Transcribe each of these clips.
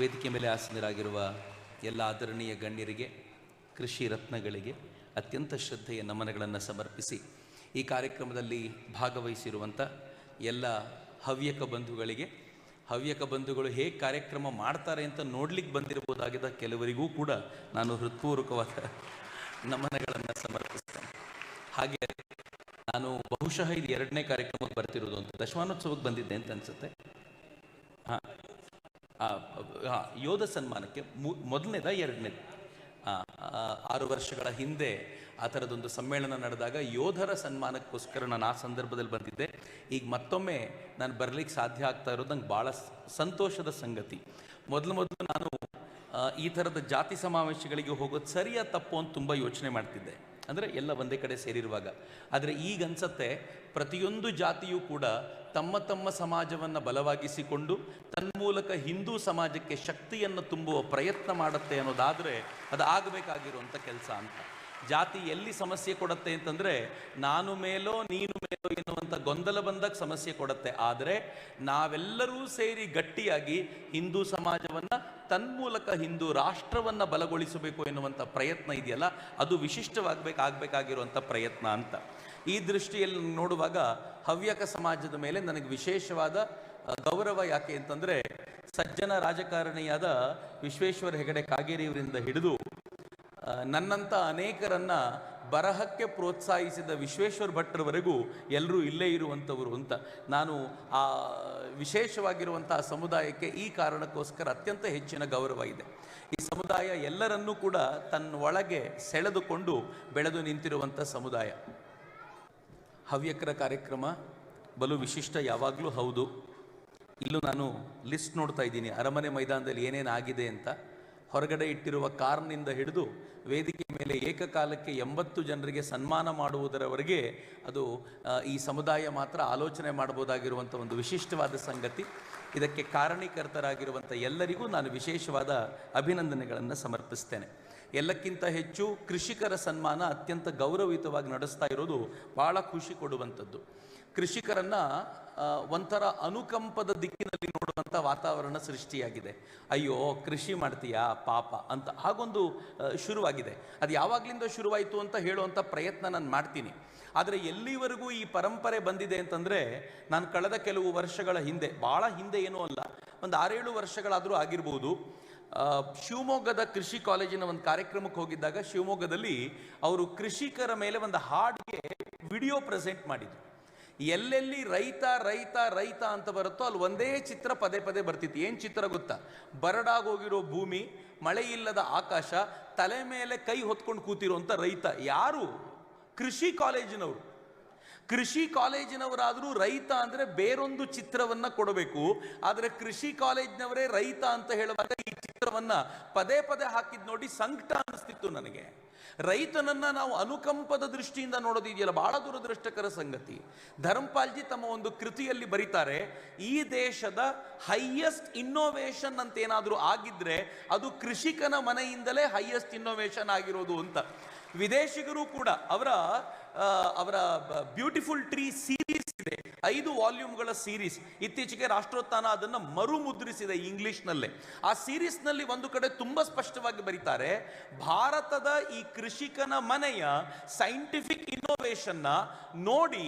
ವೇದಿಕೆ ಮೇಲೆ ಆಸೀನರಾಗಿರುವ ಎಲ್ಲ ಆದರಣೀಯ ಗಣ್ಯರಿಗೆ, ಕೃಷಿ ರತ್ನಗಳಿಗೆ ಅತ್ಯಂತ ಶ್ರದ್ಧೆಯ ನಮನಗಳನ್ನು ಸಮರ್ಪಿಸಿ ಈ ಕಾರ್ಯಕ್ರಮದಲ್ಲಿ ಭಾಗವಹಿಸಿರುವಂಥ ಎಲ್ಲ ಹವ್ಯಕ ಬಂಧುಗಳಿಗೆ, ಹವ್ಯಕ ಬಂಧುಗಳು ಹೇಗೆ ಕಾರ್ಯಕ್ರಮ ಮಾಡ್ತಾರೆ ಅಂತ ನೋಡ್ಲಿಕ್ಕೆ ಬಂದಿರಬಹುದಾಗಿದ್ದ ಕೆಲವರಿಗೂ ಕೂಡ ನಾನು ಹೃತ್ಪೂರ್ವಕವಾದ ನಮನಗಳನ್ನು ಸಮರ್ಪಿಸ್ತೇನೆ. ಹಾಗೆ ನಾನು ಬಹುಶಃ ಇದು ಎರಡನೇ ಕಾರ್ಯಕ್ರಮಕ್ಕೆ ಬರ್ತಿರೋದು ಅಂತ ದಶಮಾನೋತ್ಸವಕ್ಕೆ ಬಂದಿದ್ದೆ ಅಂತ ಅನ್ಸುತ್ತೆ. ಯೋಧ ಸನ್ಮಾನಕ್ಕೆ ಮೊದಲನೇದ ಎರಡನೇದು. ಆರು ವರ್ಷಗಳ ಹಿಂದೆ ಆ ಥರದೊಂದು ಸಮ್ಮೇಳನ ನಡೆದಾಗ ಯೋಧರ ಸನ್ಮಾನಕ್ಕೋಸ್ಕರ ನಾನು ಆ ಸಂದರ್ಭದಲ್ಲಿ ಬಂದಿದ್ದೆ. ಈಗ ಮತ್ತೊಮ್ಮೆ ನಾನು ಬರಲಿಕ್ಕೆ ಸಾಧ್ಯ ಆಗ್ತಾ ಇರೋದು ನಂಗೆ ಭಾಳ ಸಂತೋಷದ ಸಂಗತಿ. ಮೊದಲು ಮೊದಲು ನಾನು ಈ ಥರದ ಜಾತಿ ಸಮಾವೇಶಗಳಿಗೆ ಹೋಗೋದು ಸರಿಯಾ ತಪ್ಪು ಅಂತ ತುಂಬ ಯೋಚನೆ ಮಾಡ್ತಿದ್ದೆ. ಅಂದರೆ ಎಲ್ಲ ಒಂದೇ ಕಡೆ ಸೇರಿರುವಾಗ. ಆದರೆ ಈಗ ಅನ್ಸತ್ತೆ ಪ್ರತಿಯೊಂದು ಜಾತಿಯೂ ಕೂಡ ತಮ್ಮ ತಮ್ಮ ಸಮಾಜವನ್ನು ಬಲವಾಗಿಸಿಕೊಂಡು ತನ್ಮೂಲಕ ಹಿಂದೂ ಸಮಾಜಕ್ಕೆ ಶಕ್ತಿಯನ್ನು ತುಂಬುವ ಪ್ರಯತ್ನ ಮಾಡುತ್ತೆ ಅನ್ನೋದಾದರೆ ಅದು ಆಗಬೇಕಾಗಿರುವಂಥ ಕೆಲಸ ಅಂತ. ಜಾತಿ ಎಲ್ಲಿ ಸಮಸ್ಯೆ ಕೊಡುತ್ತೆ ಅಂತಂದರೆ ನಾನು ಮೇಲೋ ನೀನು ಮೇಲೋ ಎನ್ನುವಂಥ ಗೊಂದಲ ಬಂದಾಗ ಸಮಸ್ಯೆ ಕೊಡುತ್ತೆ. ಆದರೆ ನಾವೆಲ್ಲರೂ ಸೇರಿ ಗಟ್ಟಿಯಾಗಿ ಹಿಂದೂ ಸಮಾಜವನ್ನು ತನ್ಮೂಲಕ ಹಿಂದೂ ರಾಷ್ಟ್ರವನ್ನು ಬಲಗೊಳಿಸಬೇಕು ಎನ್ನುವಂಥ ಪ್ರಯತ್ನ ಇದೆಯಲ್ಲ, ಅದು ವಿಶಿಷ್ಟವಾಗಬೇಕು ಆಗಬೇಕಾಗಿರುವಂಥ ಪ್ರಯತ್ನ ಅಂತ. ಈ ದೃಷ್ಟಿಯಲ್ಲಿ ನೋಡುವಾಗ ಹವ್ಯಕ ಸಮಾಜದ ಮೇಲೆ ನನಗೆ ವಿಶೇಷವಾದ ಗೌರವ ಯಾಕೆ ಅಂತಂದರೆ ಸಜ್ಜನ ರಾಜಕಾರಣಿಯಾದ ವಿಶ್ವೇಶ್ವರ ಹೆಗಡೆ ಕಾಗೇರಿಯವರಿಂದ ಹಿಡಿದು ನನ್ನಂಥ ಅನೇಕರನ್ನ ಬರಹಕ್ಕೆ ಪ್ರೋತ್ಸಾಹಿಸಿದ ವಿಶ್ವೇಶ್ವರ ಭಟ್ರವರೆಗೂ ಎಲ್ಲರೂ ಇಲ್ಲೇ ಇರುವಂಥವರು ಅಂತ. ನಾನು ಆ ವಿಶೇಷವಾಗಿರುವಂಥ ಸಮುದಾಯಕ್ಕೆ ಈ ಕಾರಣಕ್ಕೋಸ್ಕರ ಅತ್ಯಂತ ಹೆಚ್ಚಿನ ಗೌರವ ಇದೆ. ಈ ಸಮುದಾಯ ಎಲ್ಲರನ್ನೂ ಕೂಡ ತನ್ನ ಒಳಗೆ ಸೆಳೆದುಕೊಂಡು ಬೆಳೆದು ನಿಂತಿರುವಂಥ ಸಮುದಾಯ. ಹವ್ಯಕರ ಕಾರ್ಯಕ್ರಮ, ಬಲು ವಿಶಿಷ್ಟ ಯಾವಾಗಲೂ ಹೌದು. ಇಲ್ಲೂ ನಾನು ಲಿಸ್ಟ್ ನೋಡ್ತಾ ಇದ್ದೀನಿ, ಅರಮನೆ ಮೈದಾನದಲ್ಲಿ ಏನೇನು ಆಗಿದೆ ಅಂತ. ಹೊರಗಡೆ ಇಟ್ಟಿರುವ ಕಾರ್ನಿಂದ ಹಿಡಿದು ವೇದಿಕೆ ಮೇಲೆ ಏಕಕಾಲಕ್ಕೆ ಎಂಬತ್ತು ಜನರಿಗೆ ಸನ್ಮಾನ ಮಾಡುವುದರವರೆಗೆ ಅದು ಈ ಸಮುದಾಯ ಮಾತ್ರ ಆಲೋಚನೆ ಮಾಡಬಹುದಾಗಿರುವಂಥ ಒಂದು ವಿಶಿಷ್ಟವಾದ ಸಂಗತಿ. ಇದಕ್ಕೆ ಕಾರಣೀಕರ್ತರಾಗಿರುವಂಥ ಎಲ್ಲರಿಗೂ ನಾನು ವಿಶೇಷವಾದ ಅಭಿನಂದನೆಗಳನ್ನು ಸಮರ್ಪಿಸ್ತೇನೆ. ಎಲ್ಲಕ್ಕಿಂತ ಹೆಚ್ಚು ಕೃಷಿಕರ ಸನ್ಮಾನ ಅತ್ಯಂತ ಗೌರವಯುತವಾಗಿ ನಡೆಸ್ತಾ ಇರೋದು ಭಾಳ ಖುಷಿ ಕೊಡುವಂಥದ್ದು. ಕೃಷಿಕರನ್ನ ಒಂಥರ ಅನುಕಂಪದ ದಿಕ್ಕಿನಲ್ಲಿ ನೋಡುವಂಥ ವಾತಾವರಣ ಸೃಷ್ಟಿಯಾಗಿದೆ. ಅಯ್ಯೋ, ಕೃಷಿ ಮಾಡ್ತೀಯಾ, ಪಾಪ ಅಂತ ಹಾಗೊಂದು ಶುರುವಾಗಿದೆ. ಅದು ಯಾವಾಗಲಿಂದ ಶುರುವಾಯಿತು ಅಂತ ಹೇಳುವಂಥ ಪ್ರಯತ್ನ ನಾನು ಮಾಡ್ತೀನಿ. ಆದರೆ ಎಲ್ಲಿವರೆಗೂ ಈ ಪರಂಪರೆ ಬಂದಿದೆ ಅಂತಂದರೆ, ನಾನು ಕಳೆದ ಕೆಲವು ವರ್ಷಗಳ ಹಿಂದೆ ಭಾಳ ಹಿಂದೆ ಏನೂ ಅಲ್ಲ, ಒಂದು ಆರೇಳು ವರ್ಷಗಳಾದರೂ ಆಗಿರ್ಬೋದು ಶಿವಮೊಗ್ಗದ ಕೃಷಿ ಕಾಲೇಜಿನ ಒಂದು ಕಾರ್ಯಕ್ರಮಕ್ಕೆ ಹೋಗಿದ್ದಾಗ ಶಿವಮೊಗ್ಗದಲ್ಲಿ ಅವರು ಕೃಷಿಕರ ಮೇಲೆ ಒಂದು ಹಾಡಿಗೆ ವಿಡಿಯೋ ಪ್ರೆಸೆಂಟ್ ಮಾಡಿದ್ರು. ಎಲ್ಲೆಲ್ಲಿ ರೈತ ರೈತ ರೈತ ಅಂತ ಬರುತ್ತೋ ಅಲ್ಲಿ ಒಂದೇ ಚಿತ್ರ ಪದೇ ಪದೇ ಬರ್ತಿತ್ತು. ಏನು ಚಿತ್ರ ಗೊತ್ತಾ? ಬರಡಾಗೋಗಿರೋ ಭೂಮಿ, ಮಳೆ ಇಲ್ಲದ ಆಕಾಶ, ತಲೆ ಮೇಲೆ ಕೈ ಹೊತ್ಕೊಂಡು ಕೂತಿರುವಂಥ ರೈತ ಯಾರು? ಕೃಷಿ ಕಾಲೇಜಿನವರು. ಕೃಷಿ ಕಾಲೇಜಿನವರಾದರೂ ರೈತ ಅಂದರೆ ಬೇರೊಂದು ಚಿತ್ರವನ್ನು ಕೊಡಬೇಕು. ಆದರೆ ಕೃಷಿ ಕಾಲೇಜಿನವರೇ ರೈತ ಅಂತ ಹೇಳುವಾಗ ಈ ಚಿತ್ರವನ್ನು ಪದೇ ಪದೇ ಹಾಕಿದ್ ನೋಡಿ ಸಂಕಟ ಅನಿಸ್ತಿತ್ತು ನನಗೆ. ರೈತನನ್ನ ನಾವು ಅನುಕಂಪದ ದೃಷ್ಟಿಯಿಂದ ನೋಡೋದಿದೆಯಲ್ಲ, ಬಹಳ ದುರದೃಷ್ಟಕರ ಸಂಗತಿ. ಧರ್ಮಪಾಲ್ಜಿ ತಮ್ಮ ಒಂದು ಕೃತಿಯಲ್ಲಿ ಬರೀತಾರೆ, ಈ ದೇಶದ ಹೈಯೆಸ್ಟ್ ಇನ್ನೋವೇಷನ್ ಅಂತ ಏನಾದರೂ ಆಗಿದ್ರೆ ಅದು ಕೃಷಿಕನ ಮನೆಯಿಂದಲೇ ಹೈಯೆಸ್ಟ್ ಇನ್ನೋವೇಷನ್ ಆಗಿರೋದು ಅಂತ. ವಿದೇಶಿಗರು ಕೂಡ, ಅವರ ಅವರ ಬ್ಯೂಟಿಫುಲ್ ಟ್ರೀ ಸೀರೀಸ್ ಇದೆ. ಐದು ವಾಲ್ಯೂಮ್ಗಳ ಸೀರೀಸ್ ಇತ್ತೀಚೆಗೆ ರಾಷ್ಟ್ರೋತ್ಥಾನ ಅದನ್ನು ಮರುಮುದ್ರಿಸಿದೆ ಇಂಗ್ಲಿಷ್ನಲ್ಲೇ. ಆ ಸೀರೀಸ್ನಲ್ಲಿ ಒಂದು ಕಡೆ ತುಂಬ ಸ್ಪಷ್ಟವಾಗಿ ಬರೀತಾರೆ, ಭಾರತದ ಈ ಕೃಷಿಕನ ಮನೆಯ ಸೈಂಟಿಫಿಕ್ ಇನ್ನೋವೇಷನ್ನ ನೋಡಿ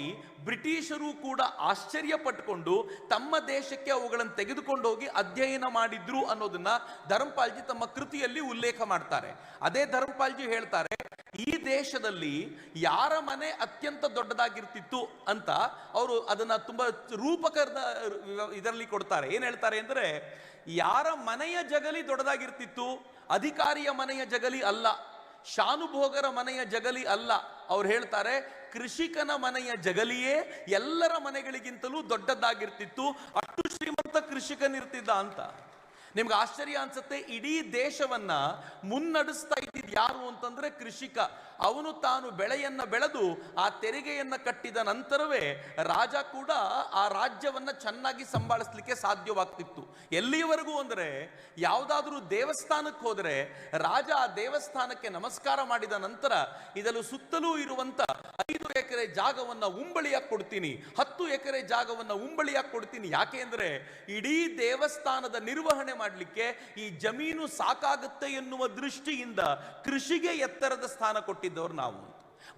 ಬ್ರಿಟಿಷರು ಕೂಡ ಆಶ್ಚರ್ಯ ಪಟ್ಟುಕೊಂಡು ತಮ್ಮ ದೇಶಕ್ಕೆ ಅವುಗಳನ್ನು ತೆಗೆದುಕೊಂಡು ಹೋಗಿ ಅಧ್ಯಯನ ಮಾಡಿದ್ರು ಅನ್ನೋದನ್ನ ಧರ್ಮಪಾಲ್ಜಿ ತಮ್ಮ ಕೃತಿಯಲ್ಲಿ ಉಲ್ಲೇಖ ಮಾಡ್ತಾರೆ. ಅದೇ ಧರ್ಮಪಾಲ್ಜಿ ಹೇಳ್ತಾರೆ ಈ ದೇಶದಲ್ಲಿ ಯಾರ ಮನೆ ಅತ್ಯಂತ ದೊಡ್ಡದಾಗಿರ್ತಿತ್ತು ಅಂತ ಅವರು ಅದನ್ನ ತುಂಬಾ ರೂಪಕದ ಇದರಲ್ಲಿ ಕೊಡ್ತಾರೆ. ಏನು ಹೇಳ್ತಾರೆ ಅಂದ್ರೆ, ಯಾರ ಮನೆಯ ಜಗಲಿ ದೊಡ್ಡದಾಗಿರ್ತಿತ್ತು, ಅಧಿಕಾರಿಯ ಮನೆಯ ಜಗಲಿ ಅಲ್ಲ, ಶಾನುಭೋಗರ ಮನೆಯ ಜಗಲಿ ಅಲ್ಲ. ಅವ್ರು ಹೇಳ್ತಾರೆ, ಕೃಷಿಕನ ಮನೆಯ ಜಗಲಿಯೇ ಎಲ್ಲರ ಮನೆಗಳಿಗಿಂತಲೂ ದೊಡ್ಡದಾಗಿರ್ತಿತ್ತು, ಅಷ್ಟು ಶ್ರೀಮಂತ ಕೃಷಿಕನಿರ್ತಿದ್ದ ಅಂತ. ನಿಮ್ಗೆ ಆಶ್ಚರ್ಯ ಅನ್ಸುತ್ತೆ, ಇಡೀ ದೇಶವನ್ನ ಮುನ್ನಡೆಸ್ತಾ ಇದ್ದಿದ್ದು ಯಾರು ಅಂತಂದ್ರೆ ಕೃಷಿಕ. ಅವನು ತಾನು ಬೆಳೆಯನ್ನ ಬೆಳೆದು, ಆ ತೆರಿಗೆಯನ್ನ ಕಟ್ಟಿದ ನಂತರವೇ ರಾಜ ಕೂಡ ಆ ರಾಜ್ಯವನ್ನ ಚೆನ್ನಾಗಿ ಸಂಭಾಳಿಸ್ಲಿಕ್ಕೆ ಸಾಧ್ಯವಾಗ್ತಿತ್ತು. ಎಲ್ಲಿಯವರೆಗೂ ಅಂದ್ರೆ, ಯಾವುದಾದ್ರೂ ದೇವಸ್ಥಾನಕ್ಕೆ ಹೋದರೆ, ರಾಜ ಆ ದೇವಸ್ಥಾನಕ್ಕೆ ನಮಸ್ಕಾರ ಮಾಡಿದ ನಂತರ ಇದರ ಸುತ್ತಲೂ ಇರುವಂತ ಹತ್ತು ಎಕರೆ ಜಾಗವನ್ನ ಉಂಬಳಿಯಾಗಿ ಕೊಡ್ತೀನಿ, ಹತ್ತು ಎಕರೆ ಜಾಗವನ್ನ ಉಂಬಳಿಯಾಗಿ ಕೊಡ್ತೀನಿ ಯಾಕೆ ಅಂದ್ರೆ ಇಡೀ ದೇವಸ್ಥಾನದ ನಿರ್ವಹಣೆ ಮಾಡಲಿಕ್ಕೆ ಈ ಜಮೀನು ಸಾಕಾಗುತ್ತೆ ಎನ್ನುವ ದೃಷ್ಟಿಯಿಂದ ಕೃಷಿಗೆ ಎತ್ತರದ ಸ್ಥಾನ ಕೊಟ್ಟಿದ್ದವರು ನಾವು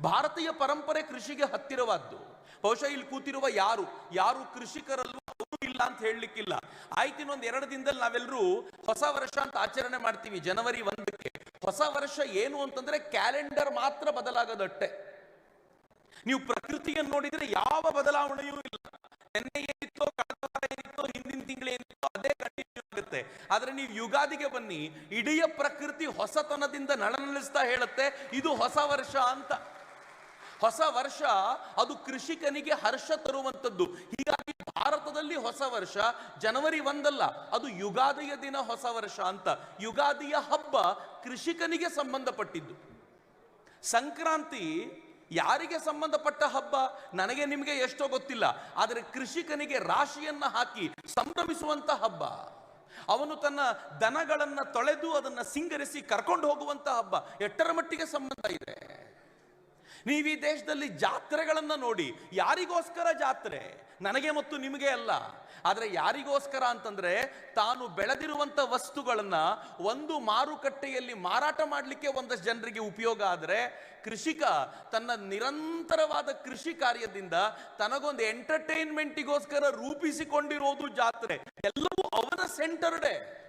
ಭಾರತೀಯ ಪರಂಪರೆ ಕೃಷಿಗೆ ಹತ್ತಿರವಾದ್ದು. ಬಹುಶಃ ಇಲ್ಲಿ ಕೂತಿರುವ ಯಾರು? ಯಾರು ಕೃಷಿಕರಲ್ಲೂ ಇಲ್ಲ ಅಂತ ಹೇಳಲಿಕ್ಕಿಲ್ಲ. ಆಯ್ತು ಇನ್ನೊಂದು ಎರಡು ದಿನದಲ್ಲಿ ನಾವೆಲ್ಲರೂ ಹೊಸ ವರ್ಷ ಅಂತ ಆಚರಣೆ ಮಾಡ್ತೀವಿ, ಜನವರಿ ಒಂದಕ್ಕೆ. ಹೊಸ ವರ್ಷ ಏನು ಅಂತಂದ್ರೆ ಕ್ಯಾಲೆಂಡರ್ ಮಾತ್ರ ಬದಲಾಗದಟ್ಟೆ ನೀವು ಪ್ರಕೃತಿಯನ್ನು ನೋಡಿದ್ರೆ ಯಾವ ಬದಲಾವಣೆಯೂ ಇಲ್ಲ. ನಿನ್ನೆ ಏನಿತ್ತೋ ಕಳೆದ ವಾರ ಏನಿತ್ತೋ ಹಿಂದಿನ ತಿಂಗಳು ಏನಿತ್ತೋ ಅದೇ ಕಂಟಿನ್ಯೂ ಆಗುತ್ತೆ. ಆದ್ರೆ ನೀವು ಯುಗಾದಿಗೆ ಬನ್ನಿ, ಇಡೀ ಪ್ರಕೃತಿ ಹೊಸತನದಿಂದ ನಳನಳಿಸ್ತಾ ಹೇಳುತ್ತೆ, ಇದು ಹೊಸ ವರ್ಷ ಅಂತ. ಹೊಸ ವರ್ಷ ಅದು ಕೃಷಿಕನಿಗೆ ಹರ್ಷ ತರುವಂಥದ್ದು. ಹೀಗಾಗಿ ಭಾರತದಲ್ಲಿ ಹೊಸ ವರ್ಷ, ಜನವರಿ ಒಂದಲ್ಲ, ಅದು ಯುಗಾದಿಯ ದಿನ ಹೊಸ ವರ್ಷ ಅಂತ. ಯುಗಾದಿಯ ಹಬ್ಬ ಕೃಷಿಕನಿಗೆ ಸಂಬಂಧಪಟ್ಟಿದ್ದು. ಸಂಕ್ರಾಂತಿ ಯಾರಿಗೆ ಸಂಬಂಧಪಟ್ಟ ಹಬ್ಬ? ನನಗೆ ನಿಮಗೆ ಎಷ್ಟೋ ಗೊತ್ತಿಲ್ಲ. ಆದರೆ ಕೃಷಿಕನಿಗೆ ರಾಶಿಯನ್ನು ಹಾಕಿ ಸಂಭ್ರಮಿಸುವಂಥ ಹಬ್ಬ. ಅವನು ತನ್ನ ದನಗಳನ್ನು ತೊಳೆದು ಅದನ್ನು ಸಿಂಗರಿಸಿ ಕರ್ಕೊಂಡು ಹೋಗುವಂಥ ಹಬ್ಬ. ಎಷ್ಟರ ಮಟ್ಟಿಗೆ ಸಂಬಂಧ ಇದೆ? ನೀವು ಈ ದೇಶದಲ್ಲಿ ಜಾತ್ರೆಗಳನ್ನು ನೋಡಿ, ಯಾರಿಗೋಸ್ಕರ ಜಾತ್ರೆ? ನನಗೆ ಮತ್ತು ನಿಮಗೆ ಅಲ್ಲ. ಆದರೆ ಯಾರಿಗೋಸ್ಕರ ಅಂತಂದ್ರೆ, ತಾನು ಬೆಳೆದಿರುವಂಥ ವಸ್ತುಗಳನ್ನು ಒಂದು ಮಾರುಕಟ್ಟೆಯಲ್ಲಿ ಮಾರಾಟ ಮಾಡಲಿಕ್ಕೆ ಒಂದಷ್ಟು ಜನರಿಗೆ ಉಪಯೋಗ ಆದರೆ, ಕೃಷಿಕ ತನ್ನ ನಿರಂತರವಾದ ಕೃಷಿ ಕಾರ್ಯದಿಂದ ತನಗೊಂದು ಎಂಟರ್ಟೈನ್ಮೆಂಟಿಗೋಸ್ಕರ ರೂಪಿಸಿಕೊಂಡಿರೋದು ಜಾತ್ರೆ. ಎಲ್ಲವೂ ಅವನ ಸೆಂಟರ್ಡೇ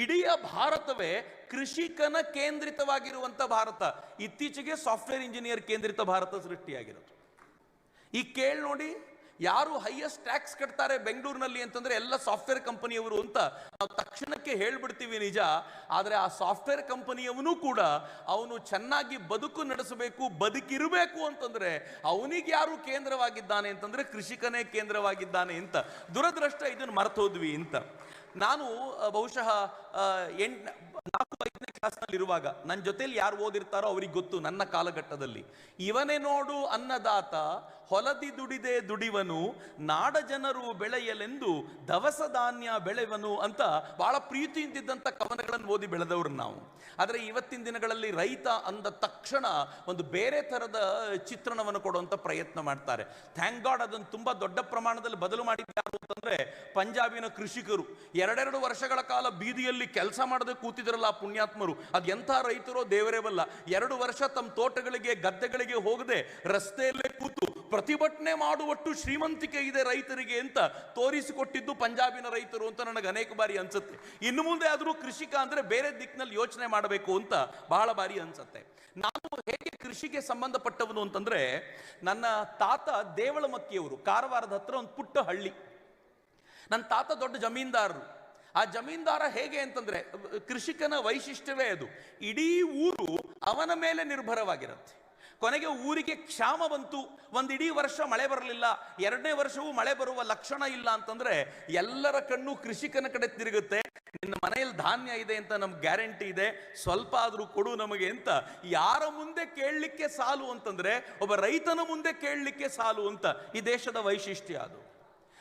ಇಡೀ ಭಾರತವೇ ಕೃಷಿಕನ ಕೇಂದ್ರಿತವಾಗಿರುವಂಥ ಭಾರತ. ಇತ್ತೀಚೆಗೆ ಸಾಫ್ಟ್ವೇರ್ ಇಂಜಿನಿಯರ್ ಕೇಂದ್ರಿತ ಭಾರತ ಸೃಷ್ಟಿಯಾಗಿರೋದು. ಈ ಕೇಳಿ ನೋಡಿ ಯಾರು ಹೈಯೆಸ್ಟ್ ಟ್ಯಾಕ್ಸ್ ಕಟ್ತಾರೆ ಬೆಂಗಳೂರಿನಲ್ಲಿ ಅಂತಂದ್ರೆ ಎಲ್ಲ ಸಾಫ್ಟ್ವೇರ್ ಕಂಪನಿಯವರು ಅಂತ ನಾವು ತಕ್ಷಣಕ್ಕೆ ಹೇಳ್ಬಿಡ್ತೀವಿ ನಿಜ. ಆದರೆ ಆ ಸಾಫ್ಟ್ವೇರ್ ಕಂಪನಿಯವನು ಕೂಡ ಅವನು ಚೆನ್ನಾಗಿ ಬದುಕು ನಡೆಸಬೇಕು, ಬದುಕಿರಬೇಕು ಅಂತಂದ್ರೆ ಅವನಿಗೆ ಯಾರು ಕೇಂದ್ರವಾಗಿದ್ದಾನೆ ಅಂತಂದ್ರೆ ಕೃಷಿಕನೇ ಕೇಂದ್ರವಾಗಿದ್ದಾನೆ ಅಂತ. ದುರದೃಷ್ಟ ಇದನ್ನು ಮರ್ತೋದ್ವಿ ಅಂತ. ನಾನು ಬಹುಶಃ ಎಂಟ್, ನಾಲ್ಕು, ಐದನೇ ಕ್ಲಾಸ್ನಲ್ಲಿ ಇರುವಾಗ ನನ್ನ ಜೊತೆಯಲ್ಲಿ ಯಾರು ಓದಿರ್ತಾರೋ ಅವ್ರಿಗೆ ಗೊತ್ತು ನನ್ನ ಕಾಲಘಟ್ಟದಲ್ಲಿ. ಇವನೇ ನೋಡು ಅನ್ನದಾತ ಹೊಲದಿ ದುಡಿದೆ ದುಡಿವನು, ನಾಡ ಜನರು ಬೆಳೆಯಲೆಂದು ದವಸ ಧಾನ್ಯ ಬೆಳೆವನು ಅಂತ ಬಹಳ ಪ್ರೀತಿಯಿಂದಿದ್ದಂಥ ಕವನಗಳನ್ನು ಓದಿ ಬೆಳೆದವರು ನಾವು. ಆದರೆ ಇವತ್ತಿನ ದಿನಗಳಲ್ಲಿ ರೈತ ಅಂದ ತಕ್ಷಣ ಒಂದು ಬೇರೆ ಥರದ ಚಿತ್ರಣವನ್ನು ಕೊಡುವಂಥ ಪ್ರಯತ್ನ ಮಾಡ್ತಾರೆ. ಥ್ಯಾಂಕ್ ಗಾಡ್ ಅದನ್ನು ತುಂಬ ದೊಡ್ಡ ಪ್ರಮಾಣದಲ್ಲಿ ಬದಲು ಮಾಡಿದ್ದಾರೆ ಅಂತಂದರೆ ಪಂಜಾಬಿನ ಕೃಷಿಕರು. ಎರಡೆರಡು ವರ್ಷಗಳ ಕಾಲ ಬೀದಿಯಲ್ಲಿ ಕೆಲಸ ಮಾಡದೆ ಕೂತಿದ್ರಲ್ಲ ಆ ಪುಣ್ಯಾತ್ಮರು. ಅದು ಎಂಥ ರೈತರೋ ದೇವರೇವಲ್ಲ ಎರಡು ವರ್ಷ ತಮ್ಮ ತೋಟಗಳಿಗೆ, ಗದ್ದೆಗಳಿಗೆ ಹೋಗದೆ ರಸ್ತೆಯಲ್ಲೇ ಕೂತು ಪ್ರತಿಭಟನೆ ಮಾಡುವಟ್ಟು ಶ್ರೀಮಂತಿಕೆ ಇದೆ ರೈತರಿಗೆ ಅಂತ ತೋರಿಸಿಕೊಟ್ಟಿದ್ದು ಪಂಜಾಬಿನ ರೈತರು ಅಂತ ನನಗೆ ಅನೇಕ ಬಾರಿ ಅನ್ಸುತ್ತೆ. ಇನ್ನು ಮುಂದೆ ಆದರೂ ಕೃಷಿಕ ಅಂದರೆ ಬೇರೆ ದಿಕ್ಕಿನಲ್ಲಿ ಯೋಚನೆ ಮಾಡಬೇಕು ಅಂತ ಬಹಳ ಬಾರಿ ಅನ್ಸುತ್ತೆ. ನಾನು ಹೇಗೆ ಕೃಷಿಗೆ ಸಂಬಂಧಪಟ್ಟವನು ಅಂತಂದ್ರೆ, ನನ್ನ ತಾತ ದೇವಳಮಕ್ಕಿಯವರು, ಕಾರವಾರದ ಹತ್ರ ಒಂದು ಪುಟ್ಟ ಹಳ್ಳಿ. ನನ್ನ ತಾತ ದೊಡ್ಡ ಜಮೀನ್ದಾರರು. ಆ ಜಮೀನ್ದಾರ ಹೇಗೆ ಅಂತಂದ್ರೆ, ಕೃಷಿಕನ ವೈಶಿಷ್ಟ್ಯವೇ ಅದು. ಇಡೀ ಊರು ಅವನ ಮೇಲೆ ನಿರ್ಭರವಾಗಿರುತ್ತೆ. ಕೊನೆಗೆ ಊರಿಗೆ ಕ್ಷಾಮ ಬಂತು. ಒಂದಿಡೀ ವರ್ಷ ಮಳೆ ಬರಲಿಲ್ಲ. ಎರಡನೇ ವರ್ಷವೂ ಮಳೆ ಬರುವ ಲಕ್ಷಣ ಇಲ್ಲ ಅಂತಂದ್ರೆ ಎಲ್ಲರ ಕಣ್ಣು ಕೃಷಿಕನ ಕಡೆ ತಿರುಗುತ್ತೆ. ನಿನ್ನ ಮನೆಯಲ್ಲಿ ಧಾನ್ಯ ಇದೆ ಅಂತ ನಮ್ಗೆ ಗ್ಯಾರಂಟಿ ಇದೆ. ಸ್ವಲ್ಪ ಆದರೂ ಕೊಡು ನಮಗೆ ಅಂತ. ಯಾರ ಮುಂದೆ ಕೇಳಲಿಕ್ಕೆ ಸಾಲು ಅಂತಂದ್ರೆ ಒಬ್ಬ ರೈತನ ಮುಂದೆ ಕೇಳಲಿಕ್ಕೆ ಸಾಲು ಅಂತ ಈ ದೇಶದ ವೈಶಿಷ್ಟ್ಯ ಅದು.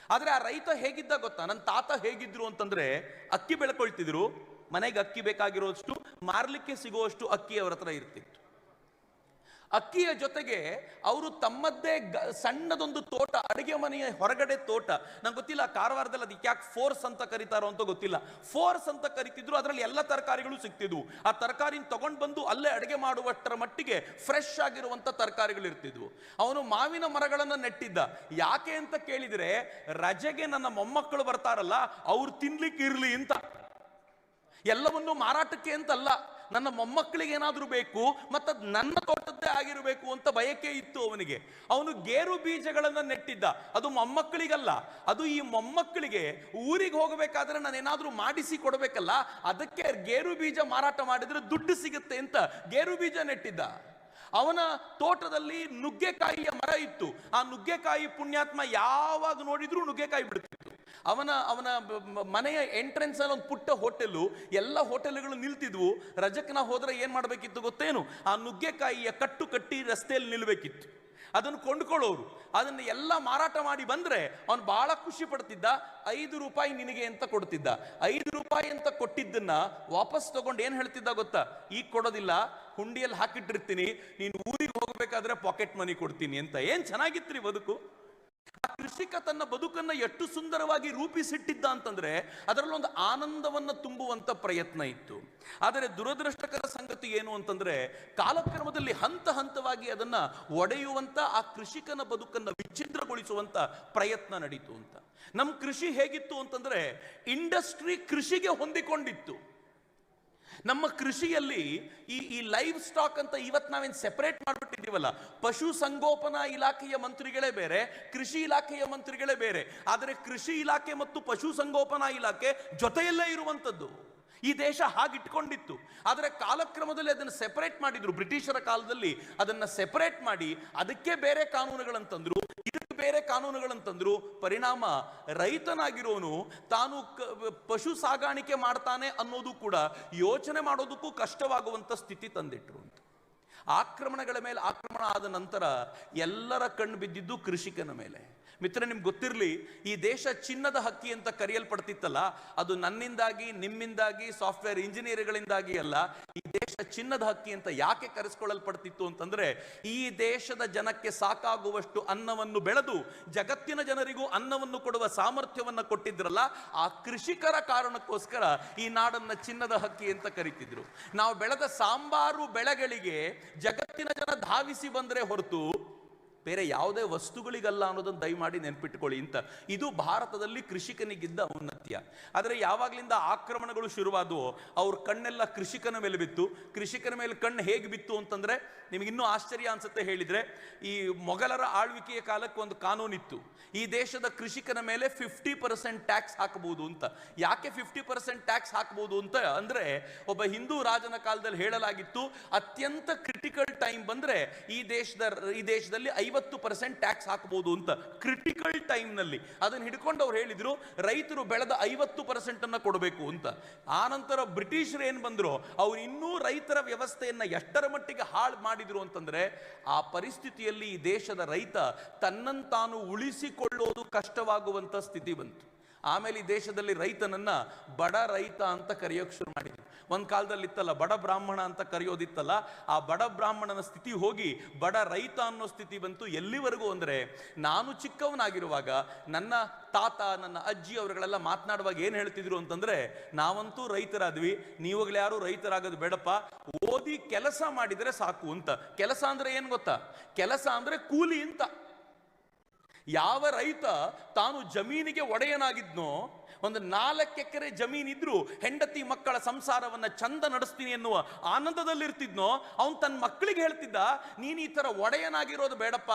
ಆದರೆ ಆ ರೈತ ಹೇಗಿದ್ದ ಗೊತ್ತಾ? ನನ್ನ ತಾತ ಹೇಗಿದ್ರು ಅಂತಂದ್ರೆ ಅಕ್ಕಿ ಬೆಳ್ಕೊಳ್ತಿದ್ರು. ಮನೆಗೆ ಅಕ್ಕಿ ಬೇಕಾಗಿರೋಷ್ಟು, ಮಾರಲಿಕ್ಕೆ ಸಿಗುವಷ್ಟು ಅಕ್ಕಿ ಅವ್ರ ಹತ್ರ ಇರ್ತಿತ್ತು. ಅಕ್ಕಿಯ ಜೊತೆಗೆ ಅವರು ತಮ್ಮದ್ದೇ ಗ- ಸಣ್ಣದೊಂದು ತೋಟ, ಅಡಿಗೆ ಮನೆಯ ಹೊರಗಡೆ ತೋಟ. ನಂಗೆ ಗೊತ್ತಿಲ್ಲ ಕಾರವಾರದಲ್ಲಿ ಅದಕ್ಕೆ ಯಾಕೆ ಫೋರ್ಸ್ ಅಂತ ಕರೀತಾರೋ ಅಂತ ಗೊತ್ತಿಲ್ಲ. ಫೋರ್ಸ್ ಅಂತ ಕರಿತಿದ್ರು, ಅದರಲ್ಲಿ ಎಲ್ಲ ತರಕಾರಿಗಳು ಸಿಗ್ತಿದ್ವು. ಆ ತರಕಾರಿನ ತಗೊಂಡು ಬಂದು ಅಲ್ಲೇ ಅಡುಗೆ ಮಾಡುವಷ್ಟರ ಮಟ್ಟಿಗೆ ಫ್ರೆಶ್ ಆಗಿರುವಂತ ತರಕಾರಿಗಳು ಇರ್ತಿದ್ವು. ಅವನು ಮಾವಿನ ಮರಗಳನ್ನು ನೆಟ್ಟಿದ್ದ. ಯಾಕೆ ಅಂತ ಕೇಳಿದ್ರೆ, ರಜೆಗೆ ನನ್ನ ಮೊಮ್ಮಕ್ಕಳು ಬರ್ತಾರಲ್ಲ, ಅವ್ರು ತಿನ್ಲಿಕ್ಕೆ ಇರ್ಲಿ ಅಂತ. ಎಲ್ಲವನ್ನು ಮಾರಾಟಕ್ಕೆ ಅಂತಲ್ಲ. ನನ್ನ ಮೊಮ್ಮಕ್ಕಳಿಗೆ ಏನಾದರೂ ಬೇಕು ಅದು ನನ್ನ ತೋಟದ್ದೇ ಆಗಿರಬೇಕು ಅಂತ ಬಯಕೆ ಇತ್ತು ಅವನಿಗೆ. ಅವನು ಗೇರು ಬೀಜಗಳನ್ನು ನೆಟ್ಟಿದ್ದ. ಅದು ಮೊಮ್ಮಕ್ಕಳಿಗಲ್ಲ. ಅದು ಈ ಮೊಮ್ಮಕ್ಕಳಿಗೆ ಊರಿಗೆ ಹೋಗಬೇಕಾದ್ರೆ ನಾನು ಏನಾದರೂ ಮಾಡಿಸಿ ಕೊಡಬೇಕಲ್ಲ, ಅದಕ್ಕೆ ಗೇರು ಬೀಜ ಮಾರಾಟ ಮಾಡಿದರೆ ದುಡ್ಡು ಸಿಗುತ್ತೆ ಅಂತ ಗೇರು ಬೀಜ ನೆಟ್ಟಿದ್ದ. ಅವನ ತೋಟದಲ್ಲಿ ನುಗ್ಗೆಕಾಯಿಯ ಮರ ಇತ್ತು. ಆ ನುಗ್ಗೆಕಾಯಿ ಪುಣ್ಯಾತ್ಮ ಯಾವಾಗ ನೋಡಿದ್ರೂ ನುಗ್ಗೆಕಾಯಿ ಬಿಡ್ತಿತ್ತು. ಅವನ ಅವನ ಮನೆಯ ಎಂಟ್ರೆನ್ಸ್ ಅಲ್ಲಿ ಒಂದು ಪುಟ್ಟ ಹೋಟೆಲು ಎಲ್ಲ ಹೋಟೆಲ್ಗಳು ನಿಲ್ತಿದ್ವು. ರಜಕ್ಕೆ ನಾವು ಹೋದ್ರೆ ಏನ್ ಮಾಡ್ಬೇಕಿತ್ತು ಗೊತ್ತೇನು? ಆ ನುಗ್ಗೆಕಾಯಿಯ ಕಟ್ಟು ಕಟ್ಟಿ ರಸ್ತೆಯಲ್ಲಿ ನಿಲ್ಬೇಕಿತ್ತು. ಅದನ್ನು ಕೊಂಡ್ಕೊಳ್ಳೋರು. ಅದನ್ನು ಎಲ್ಲ ಮಾರಾಟ ಮಾಡಿ ಬಂದ್ರೆ ಅವನು ಬಹಳ ಖುಷಿ ಪಡ್ತಿದ್ದ. ಐದು ರೂಪಾಯಿ ನಿನಗೆ ಅಂತ ಕೊಡ್ತಿದ್ದ. ಐದು ರೂಪಾಯಿ ಅಂತ ಕೊಟ್ಟಿದ್ದನ್ನ ವಾಪಸ್ ತಗೊಂಡು ಏನ್ ಹೇಳ್ತಿದ್ದ ಗೊತ್ತಾ? ಈಗ ಕೊಡೋದಿಲ್ಲ. ಹುಂಡಿಯಲ್ಲಿ ಹಾಕಿಟ್ಟಿರ್ತೀನಿ. ನೀನು ಊರಿಗೆ ಹೋಗಬೇಕಾದ್ರೆ ಪಾಕೆಟ್ ಮನಿ ಕೊಡ್ತೀನಿ ಅಂತ. ಏನ್ ಚೆನ್ನಾಗಿತ್ರಿ ಬದುಕು? ಆ ಕೃಷಿಕ ತನ್ನ ಬದುಕನ್ನ ಎಷ್ಟು ಸುಂದರವಾಗಿ ರೂಪಿಸಿಟ್ಟಿದ್ದ ಅಂತಂದ್ರೆ ಅದರಲ್ಲೊಂದು ಆನಂದವನ್ನ ತುಂಬುವಂತ ಪ್ರಯತ್ನ ಇತ್ತು. ಆದರೆ ದುರದೃಷ್ಟಕರ ಸಂಗತಿ ಏನು ಅಂತಂದ್ರೆ ಕಾಲಕ್ರಮದಲ್ಲಿ ಹಂತ ಹಂತವಾಗಿ ಅದನ್ನ ಒಡೆಯುವಂತ ಆ ಕೃಷಿಕನ ಬದುಕನ್ನ ವಿಚ್ಛಿದ್ರಗೊಳಿಸುವಂತ ಪ್ರಯತ್ನ ನಡೀತು ಅಂತ. ನಮ್ಮ ಕೃಷಿ ಹೇಗಿತ್ತು ಅಂತಂದ್ರೆ ಇಂಡಸ್ಟ್ರಿ ಕೃಷಿಗೆ ಹೊಂದಿಕೊಂಡಿತ್ತು. ನಮ್ಮ ಕೃಷಿಯಲ್ಲಿ ಈ ಈ ಲೈವ್ ಸ್ಟಾಕ್ ಅಂತ ಇವತ್ತು ನಾವೇನು ಸೆಪರೇಟ್ ಮಾಡಿಬಿಟ್ಟಿದ್ದೀವಲ್ಲ, ಪಶು ಸಂಗೋಪನಾ ಇಲಾಖೆಯ ಮಂತ್ರಿಗಳೇ ಬೇರೆ, ಕೃಷಿ ಇಲಾಖೆಯ ಮಂತ್ರಿಗಳೇ ಬೇರೆ, ಆದರೆ ಕೃಷಿ ಇಲಾಖೆ ಮತ್ತು ಪಶು ಸಂಗೋಪನಾ ಇಲಾಖೆ ಜೊತೆಯಲ್ಲೇ ಇರುವಂಥದ್ದು ಈ ದೇಶ ಹಾಗಿಟ್ಕೊಂಡಿತ್ತು. ಆದರೆ ಕಾಲಕ್ರಮದಲ್ಲಿ ಅದನ್ನು ಸೆಪರೇಟ್ ಮಾಡಿದ್ರು. ಬ್ರಿಟಿಷರ ಕಾಲದಲ್ಲಿ ಅದನ್ನು ಸೆಪರೇಟ್ ಮಾಡಿ, ಅದಕ್ಕೆ ಬೇರೆ ಕಾನೂನುಗಳಂತಂದ್ರು ಇದಕ್ಕೆ ಬೇರೆ ಕಾನೂನುಗಳಂತಂದ್ರು ಪರಿಣಾಮ ರೈತನಾಗಿರೋನು ತಾನು ಪಶು ಸಾಗಾಣಿಕೆ ಮಾಡ್ತಾನೆ ಅನ್ನೋದು ಕೂಡ ಯೋಚನೆ ಮಾಡೋದಕ್ಕೂ ಕಷ್ಟವಾಗುವಂತ ಸ್ಥಿತಿ ತಂದಿಟ್ರು ಅಂತ. ಆಕ್ರಮಣಗಳ ಮೇಲೆ ಆಕ್ರಮಣ ಆದ ನಂತರ ಎಲ್ಲರ ಕಣ್ಣು ಬಿದ್ದಿದ್ದು ಕೃಷಿಕನ ಮೇಲೆ. ಮಿತ್ರ ನಿಮ್ಗೆ ಗೊತ್ತಿರಲಿ, ಈ ದೇಶ ಚಿನ್ನದ ಹಕ್ಕಿ ಅಂತ ಕರೆಯಲ್ಪಡ್ತಿತ್ತಲ್ಲ, ಅದು ನನ್ನಿಂದಾಗಿ, ನಿಮ್ಮಿಂದಾಗಿ, ಸಾಫ್ಟ್ವೇರ್ ಇಂಜಿನಿಯರ್ಗಳಿಂದಾಗಿ ಅಲ್ಲ ದೇಶ ಚಿನ್ನದ ಹಕ್ಕಿ ಅಂತ ಯಾಕೆ ಕರೆಸ್ಕೊಳ್ಳಲ್ಪಡ್ತಿತ್ತು ಅಂತಂದ್ರೆ, ಈ ದೇಶದ ಜನಕ್ಕೆ ಸಾಕಾಗುವಷ್ಟು ಅನ್ನವನ್ನು ಬೆಳೆದು, ಜಗತ್ತಿನ ಜನರಿಗೂ ಅನ್ನವನ್ನು ಕೊಡುವ ಸಾಮರ್ಥ್ಯವನ್ನು ಕೊಟ್ಟಿದ್ರಲ್ಲ, ಆ ಕೃಷಿಕರ ಕಾರಣಕ್ಕೋಸ್ಕರ ಈ ನಾಡನ್ನ ಚಿನ್ನದ ಹಕ್ಕಿ ಅಂತ ಕರಿತಿದ್ರು. ನಾವು ಬೆಳೆದ ಸಾಂಬಾರು ಬೆಳೆಗಳಿಗೆ ಜಗತ್ತಿನ ಜನ ಧಾವಿಸಿ ಬಂದ್ರೆ ಹೊರತು ಬೇರೆ ಯಾವುದೇ ವಸ್ತುಗಳಿಗಲ್ಲ ಅನ್ನೋದನ್ನು ದಯಮಾಡಿ ನೆನ್ಪಿಟ್ಕೊಳ್ಳಿ ಅಂತ. ಇದು ಭಾರತದಲ್ಲಿ ಕೃಷಿಕನಿಗಿದ್ದ ಔನ್ನತ್ಯ. ಆದರೆ ಯಾವಾಗಲಿಂದ ಆಕ್ರಮಣಗಳು ಶುರುವಾದವು, ಅವ್ರ ಕಣ್ಣೆಲ್ಲ ಕೃಷಿಕನ ಮೇಲೆ ಬಿತ್ತು. ಕೃಷಿಕನ ಮೇಲೆ ಕಣ್ಣು ಹೇಗೆ ಬಿತ್ತು ಅಂತಂದ್ರೆ ನಿಮಗೆ ಇನ್ನೂ ಆಶ್ಚರ್ಯ ಅನ್ಸುತ್ತೆ ಹೇಳಿದ್ರೆ, ಈ ಮೊಘಲರ ಆಳ್ವಿಕೆಯ ಕಾಲಕ್ಕೆ ಒಂದು ಕಾನೂನಿತ್ತು. ಈ ದೇಶದ ಕೃಷಿಕನ ಮೇಲೆ ಫಿಫ್ಟಿ ಪರ್ಸೆಂಟ್ ಟ್ಯಾಕ್ಸ್ ಹಾಕಬಹುದು ಅಂತ. ಯಾಕೆ ಫಿಫ್ಟಿ ಪರ್ಸೆಂಟ್ ಟ್ಯಾಕ್ಸ್ ಹಾಕಬಹುದು ಅಂತ ಅಂದ್ರೆ, ಒಬ್ಬ ಹಿಂದೂ ರಾಜನ ಕಾಲದಲ್ಲಿ ಹೇಳಲಾಗಿತ್ತು, ಅತ್ಯಂತ ಕ್ರಿಟಿಕಲ್ ಟೈಮ್ ಬಂದ್ರೆ ಈ ದೇಶದ, ಈ ದೇಶದಲ್ಲಿ ಐವತ್ತು ಪರ್ಸೆಂಟ್ ಟ್ಯಾಕ್ಸ್ ಹಾಕಬಹುದು ಅಂತ ಕ್ರಿಟಿಕಲ್ ಟೈಮ್ನಲ್ಲಿ. ಅದನ್ನ ಹಿಡ್ಕೊಂಡು ಅವ್ರು ಹೇಳಿದ್ರು, ರೈತರು ಬೆಳೆದ ಐವತ್ತು ಪರ್ಸೆಂಟ್ ಅನ್ನ ಕೊಡಬೇಕು ಅಂತ. ಆನಂತರ ನಂತರ ಬ್ರಿಟಿಷರು ಏನ್ ಬಂದ್ರು, ಅವ್ರು ಇನ್ನೂ ರೈತರ ವ್ಯವಸ್ಥೆಯನ್ನ ಎಷ್ಟರ ಮಟ್ಟಿಗೆ ಹಾಳು ಮಾಡಿದ್ರು ಅಂತಂದ್ರೆ, ಆ ಪರಿಸ್ಥಿತಿಯಲ್ಲಿ ಈ ದೇಶದ ರೈತ ತನ್ನಂತಾನು ಉಳಿಸಿಕೊಳ್ಳೋದು ಕಷ್ಟವಾಗುವಂತ ಸ್ಥಿತಿ ಬಂತು. ಆಮೇಲೆ ಈ ದೇಶದಲ್ಲಿ ರೈತನನ್ನ ಬಡ ರೈತ ಅಂತ ಕರೆಯೋಕೆ ಶುರು ಮಾಡಿದ್ರು. ಒಂದ್ ಕಾಲದಲ್ಲಿ ಇತ್ತಲ್ಲ ಬಡ ಬ್ರಾಹ್ಮಣ ಅಂತ ಕರೆಯೋದಿತ್ತಲ್ಲ, ಆ ಬಡ ಬ್ರಾಹ್ಮಣನ ಸ್ಥಿತಿ ಹೋಗಿ, ಬಡ ರೈತ ಅನ್ನೋ ಸ್ಥಿತಿ ಬಂತು ಎಲ್ಲಿವರೆಗೂ ಅಂದ್ರೆ, ನಾನು ಚಿಕ್ಕವನಾಗಿರುವಾಗ, ನನ್ನ ತಾತ, ನನ್ನ ಅಜ್ಜಿ ಅವರುಗಳೆಲ್ಲ ಮಾತನಾಡುವಾಗ ಏನು ಹೇಳ್ತಿದ್ರು ಅಂತಂದ್ರೆ, ನಾವಂತೂ ರೈತರಾದ್ವಿ, ನೀವುಗಳು ಯಾರು ರೈತರಾಗೋದು ಬೇಡಪ್ಪ, ಓದಿ ಕೆಲಸ ಮಾಡಿದ್ರೆ ಸಾಕು ಅಂತ. ಕೆಲಸ ಅಂದ್ರೆ ಏನು ಗೊತ್ತಾ? ಕೆಲಸ ಅಂದ್ರೆ ಕೂಲಿ ಅಂತ. ಯಾವ ರೈತ ತಾನು ಜಮೀನಿಗೆ ಒಡೆಯನಾಗಿದ್ನೋ ಒಂದು ನಾಲ್ಕು ಎಕರೆ ಜಮೀನಿದ್ರು ಹೆಂಡತಿ ಮಕ್ಕಳ ಸಂಸಾರವನ್ನ ಚಂದ ನಡೆಸ್ತೀನಿ ಎನ್ನುವ ಆನಂದದಲ್ಲಿರ್ತಿದ್ನೋ, ಅವನು ತನ್ನ ಮಕ್ಕಳಿಗೆ ಹೇಳ್ತಿದ್ದ, ನೀನು ಈ ಥರ ಒಡೆಯನಾಗಿರೋದು ಬೇಡಪ್ಪ,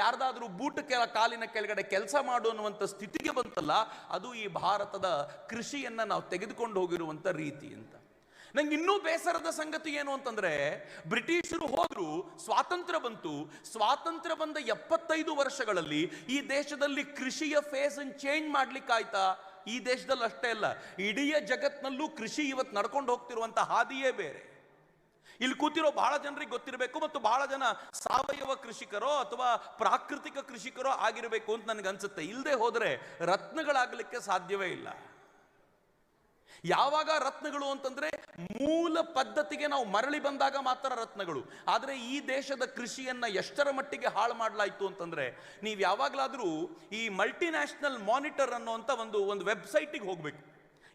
ಯಾರ್ದಾದ್ರೂ ಬೂಟ ಕೆಲ ಕಾಲಿನ ಕೆಳಗಡೆ ಕೆಲಸ ಮಾಡು ಅನ್ನುವಂಥ ಸ್ಥಿತಿಗೆ ಬಂತಲ್ಲ, ಅದು ಈ ಭಾರತದ ಕೃಷಿಯನ್ನ ನಾವು ತೆಗೆದುಕೊಂಡು ಹೋಗಿರುವಂತ ರೀತಿ ಅಂತ. ನಂಗೆ ಇನ್ನೂ ಬೇಸರದ ಸಂಗತಿ ಏನು ಅಂತಂದ್ರೆ, ಬ್ರಿಟಿಷರು ಹೋದ್ರು, ಸ್ವಾತಂತ್ರ್ಯ ಬಂತು. ಸ್ವಾತಂತ್ರ್ಯ ಬಂದ ಎಪ್ಪತ್ತೈದು ವರ್ಷಗಳಲ್ಲಿ ಈ ದೇಶದಲ್ಲಿ ಕೃಷಿಯ ಫೇಸ್ ಚೇಂಜ್ ಮಾಡ್ಲಿಕ್ಕಾಯ್ತಾ? ಈ ದೇಶದಲ್ಲಿ ಅಷ್ಟೇ ಅಲ್ಲ, ಇಡೀ ಜಗತ್ನಲ್ಲೂ ಕೃಷಿ ಇವತ್ತು ನಡ್ಕೊಂಡು ಹೋಗ್ತಿರುವಂತ ಹಾದಿಯೇ ಬೇರೆ. ಇಲ್ಲಿ ಕೂತಿರೋ ಬಹಳ ಜನರಿಗೆ ಗೊತ್ತಿರಬೇಕು ಮತ್ತು ಬಹಳ ಜನ ಸಾವಯವ ಕೃಷಿಕರೋ ಅಥವಾ ಪ್ರಾಕೃತಿಕ ಕೃಷಿಕರೋ ಆಗಿರಬೇಕು ಅಂತ ನನಗೆ ಅನ್ಸುತ್ತೆ. ಇಲ್ಲದೆ ಹೋದರೆ ರತ್ನಗಳಾಗಲಿಕ್ಕೆ ಸಾಧ್ಯವೇ ಇಲ್ಲ. ಯಾವಾಗ ರತ್ನಗಳು ಅಂತಂದ್ರೆ ಮೂಲ ಪದ್ಧತಿಗೆ ನಾವು ಮರಳಿ ಬಂದಾಗ ಮಾತ್ರ ರತ್ನಗಳು. ಆದರೆ ಈ ದೇಶದ ಕೃಷಿಯನ್ನ ಎಷ್ಟರ ಮಟ್ಟಿಗೆ ಹಾಳು ಮಾಡಲಾಯಿತು ಅಂತಂದ್ರೆ ನೀವು ಯಾವಾಗಲಾದರೂ ಈ ಮಲ್ಟಿನ್ಯಾಷನಲ್ ಮಾನಿಟರ್ ಅನ್ನುವಂಥ ಒಂದು ಒಂದು ವೆಬ್ಸೈಟಿಗೆ ಹೋಗ್ಬೇಕು.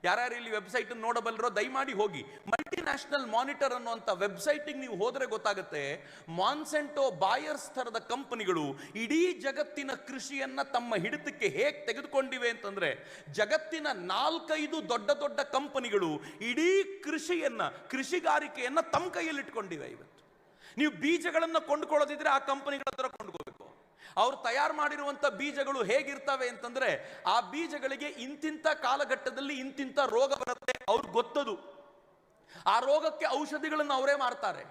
ಯಾರ್ಯಾರು ಇಲ್ಲಿ ವೆಬ್ಸೈಟ್ ನೋಡಬಲ್ಲರೋ ದಯಮಾಡಿ ಹೋಗಿ. ಮಲ್ಟಿನ್ಯಾಷನಲ್ ಮಾನಿಟರ್ ಅನ್ನುವಂಥ ವೆಬ್ಸೈಟಿಗೆ ನೀವು ಹೋದರೆ ಗೊತ್ತಾಗುತ್ತೆ ಮಾನ್ಸೆಂಟೋ ಬಾಯರ್ಸ್ ಥರದ ಕಂಪನಿಗಳು ಇಡೀ ಜಗತ್ತಿನ ಕೃಷಿಯನ್ನ ತಮ್ಮ ಹಿಡಿತಕ್ಕೆ ಹೇಗೆ ತೆಗೆದುಕೊಂಡಿವೆ ಅಂತಂದ್ರೆ, ಜಗತ್ತಿನ ನಾಲ್ಕೈದು ದೊಡ್ಡ ದೊಡ್ಡ ಕಂಪನಿಗಳು ಇಡೀ ಕೃಷಿಯನ್ನ, ಕೃಷಿಗಾರಿಕೆಯನ್ನ ತಮ್ಮ ಕೈಯಲ್ಲಿ ಇಟ್ಕೊಂಡಿವೆ ಇವತ್ತು. ನೀವು ಬೀಜಗಳನ್ನು ಕೊಂಡುಕೊಳ್ಳೋದಿದ್ರೆ ಆ ಕಂಪನಿಗಳ ಹತ್ರ ಕೊಂಡ್ಕೋಬೇಕು. ಅವರು ತಯಾರು ಮಾಡಿರುವಂಥ ಬೀಜಗಳು ಹೇಗಿರ್ತವೆ ಅಂತಂದ್ರೆ, ಆ ಬೀಜಗಳಿಗೆ ಇಂತಿಂಥ ಕಾಲಘಟ್ಟದಲ್ಲಿ ಇಂತಿಂಥ ರೋಗ ಬರುತ್ತೆ ಅವ್ರಿಗೆ ಗೊತ್ತದು. ಆ ರೋಗಕ್ಕೆ ಔಷಧಿಗಳನ್ನು ಅವರೇ ಮಾರ್ತಾರೆ.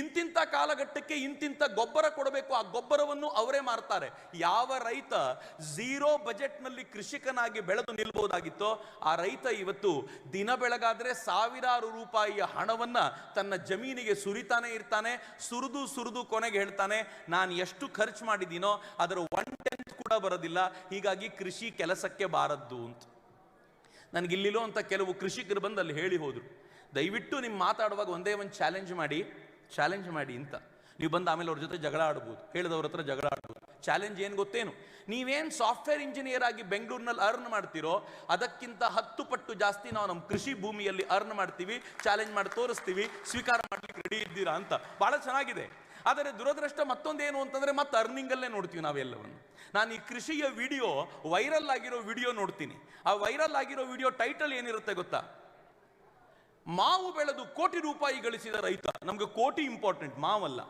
ಇಂತಿಂಥ ಕಾಲಘಟ್ಟಕ್ಕೆ ಇಂತಿಂಥ ಗೊಬ್ಬರ ಕೊಡಬೇಕು, ಆ ಗೊಬ್ಬರವನ್ನು ಅವರೇ ಮಾರ್ತಾರೆ. ಯಾವ ರೈತ ಝೀರೋ ಬಜೆಟ್ನಲ್ಲಿ ಕೃಷಿಕನಾಗಿ ಬೆಳೆದು ನಿಲ್ಬೋದಾಗಿತ್ತೋ, ಆ ರೈತ ಇವತ್ತು ದಿನ ಬೆಳಗಾದ್ರೆ ಸಾವಿರಾರು ರೂಪಾಯಿಯ ಹಣವನ್ನ ತನ್ನ ಜಮೀನಿಗೆ ಸುರಿತಾನೆ ಇರ್ತಾನೆ, ಸುರಿದು ಸುರಿದು ಕೊನೆಗೆ ಹೇಳ್ತಾನೆ, ನಾನು ಎಷ್ಟು ಖರ್ಚು ಮಾಡಿದ್ದೀನೋ ಅದರ ಒನ್ ಟೆಂತ್ ಕೂಡ ಬರೋದಿಲ್ಲ, ಹೀಗಾಗಿ ಕೃಷಿ ಕೆಲಸಕ್ಕೆ ಬಾರದ್ದು ಅಂತ. ನನಗೆ ಇಲ್ಲಿರೋ ಅಂತ ಕೆಲವು ಕೃಷಿಕರು ಬಂದು ಅಲ್ಲಿ ಹೇಳಿ ಹೋದರು. ದಯವಿಟ್ಟು ನಿಮ್ಮ ಮಾತಾಡುವಾಗ ಒಂದೇ ಒಂದು ಚಾಲೆಂಜ್ ಮಾಡಿ ಚಾಲೆಂಜ್ ಮಾಡಿ ಅಂತ. ನೀವು ಬಂದು ಆಮೇಲೆ ಅವ್ರ ಜೊತೆ ಜಗಳ ಆಡ್ಬೋದು. ಹೇಳಿದವ್ರ ಹತ್ರ ಜಗಳ ಆಡ್ಬೋದು. ಚಾಲೆಂಜ್ ಏನು ಗೊತ್ತೇನು? ನೀವೇನು ಸಾಫ್ಟ್ವೇರ್ ಇಂಜಿನಿಯರ್ ಆಗಿ ಬೆಂಗಳೂರಿನಲ್ಲಿ ಅರ್ನ್ ಮಾಡ್ತೀರೋ, ಅದಕ್ಕಿಂತ ಹತ್ತು ಪಟ್ಟು ಜಾಸ್ತಿ ನಾವು ನಮ್ಮ ಕೃಷಿ ಭೂಮಿಯಲ್ಲಿ ಅರ್ನ್ ಮಾಡ್ತೀವಿ ಚಾಲೆಂಜ್ ಮಾಡಿ ತೋರಿಸ್ತೀವಿ, ಸ್ವೀಕಾರ ಮಾಡಲಿಕ್ಕೆ ರೆಡಿ ಇದ್ದೀರಾ ಅಂತ. ಭಾಳ ಚೆನ್ನಾಗಿದೆ. ಆದರೆ ದುರದೃಷ್ಟ ಮತ್ತೊಂದೇನು ಅಂತಂದರೆ ಮತ್ತೆ ಅರ್ನಿಂಗಲ್ಲೇ ನೋಡ್ತೀವಿ ನಾವೆಲ್ಲವನ್ನು. ನಾನು ಈ ಕೃಷಿಯ ವಿಡಿಯೋ ವೈರಲ್ ಆಗಿರೋ ವಿಡಿಯೋ ನೋಡ್ತೀನಿ. ಆ ವೈರಲ್ ಆಗಿರೋ ವಿಡಿಯೋ ಟೈಟಲ್ ಏನಿರುತ್ತೆ ಗೊತ್ತಾ? ಮಾವು ಬೆಳೆದು ಕೋಟಿ ರೂಪಾಯಿ ಗಳಿಸಿದ ರೈತ. ನಮಗೆ ಕೋಟಿ ಇಂಪಾರ್ಟೆಂಟ್ ಮಾವಲ್ಲ.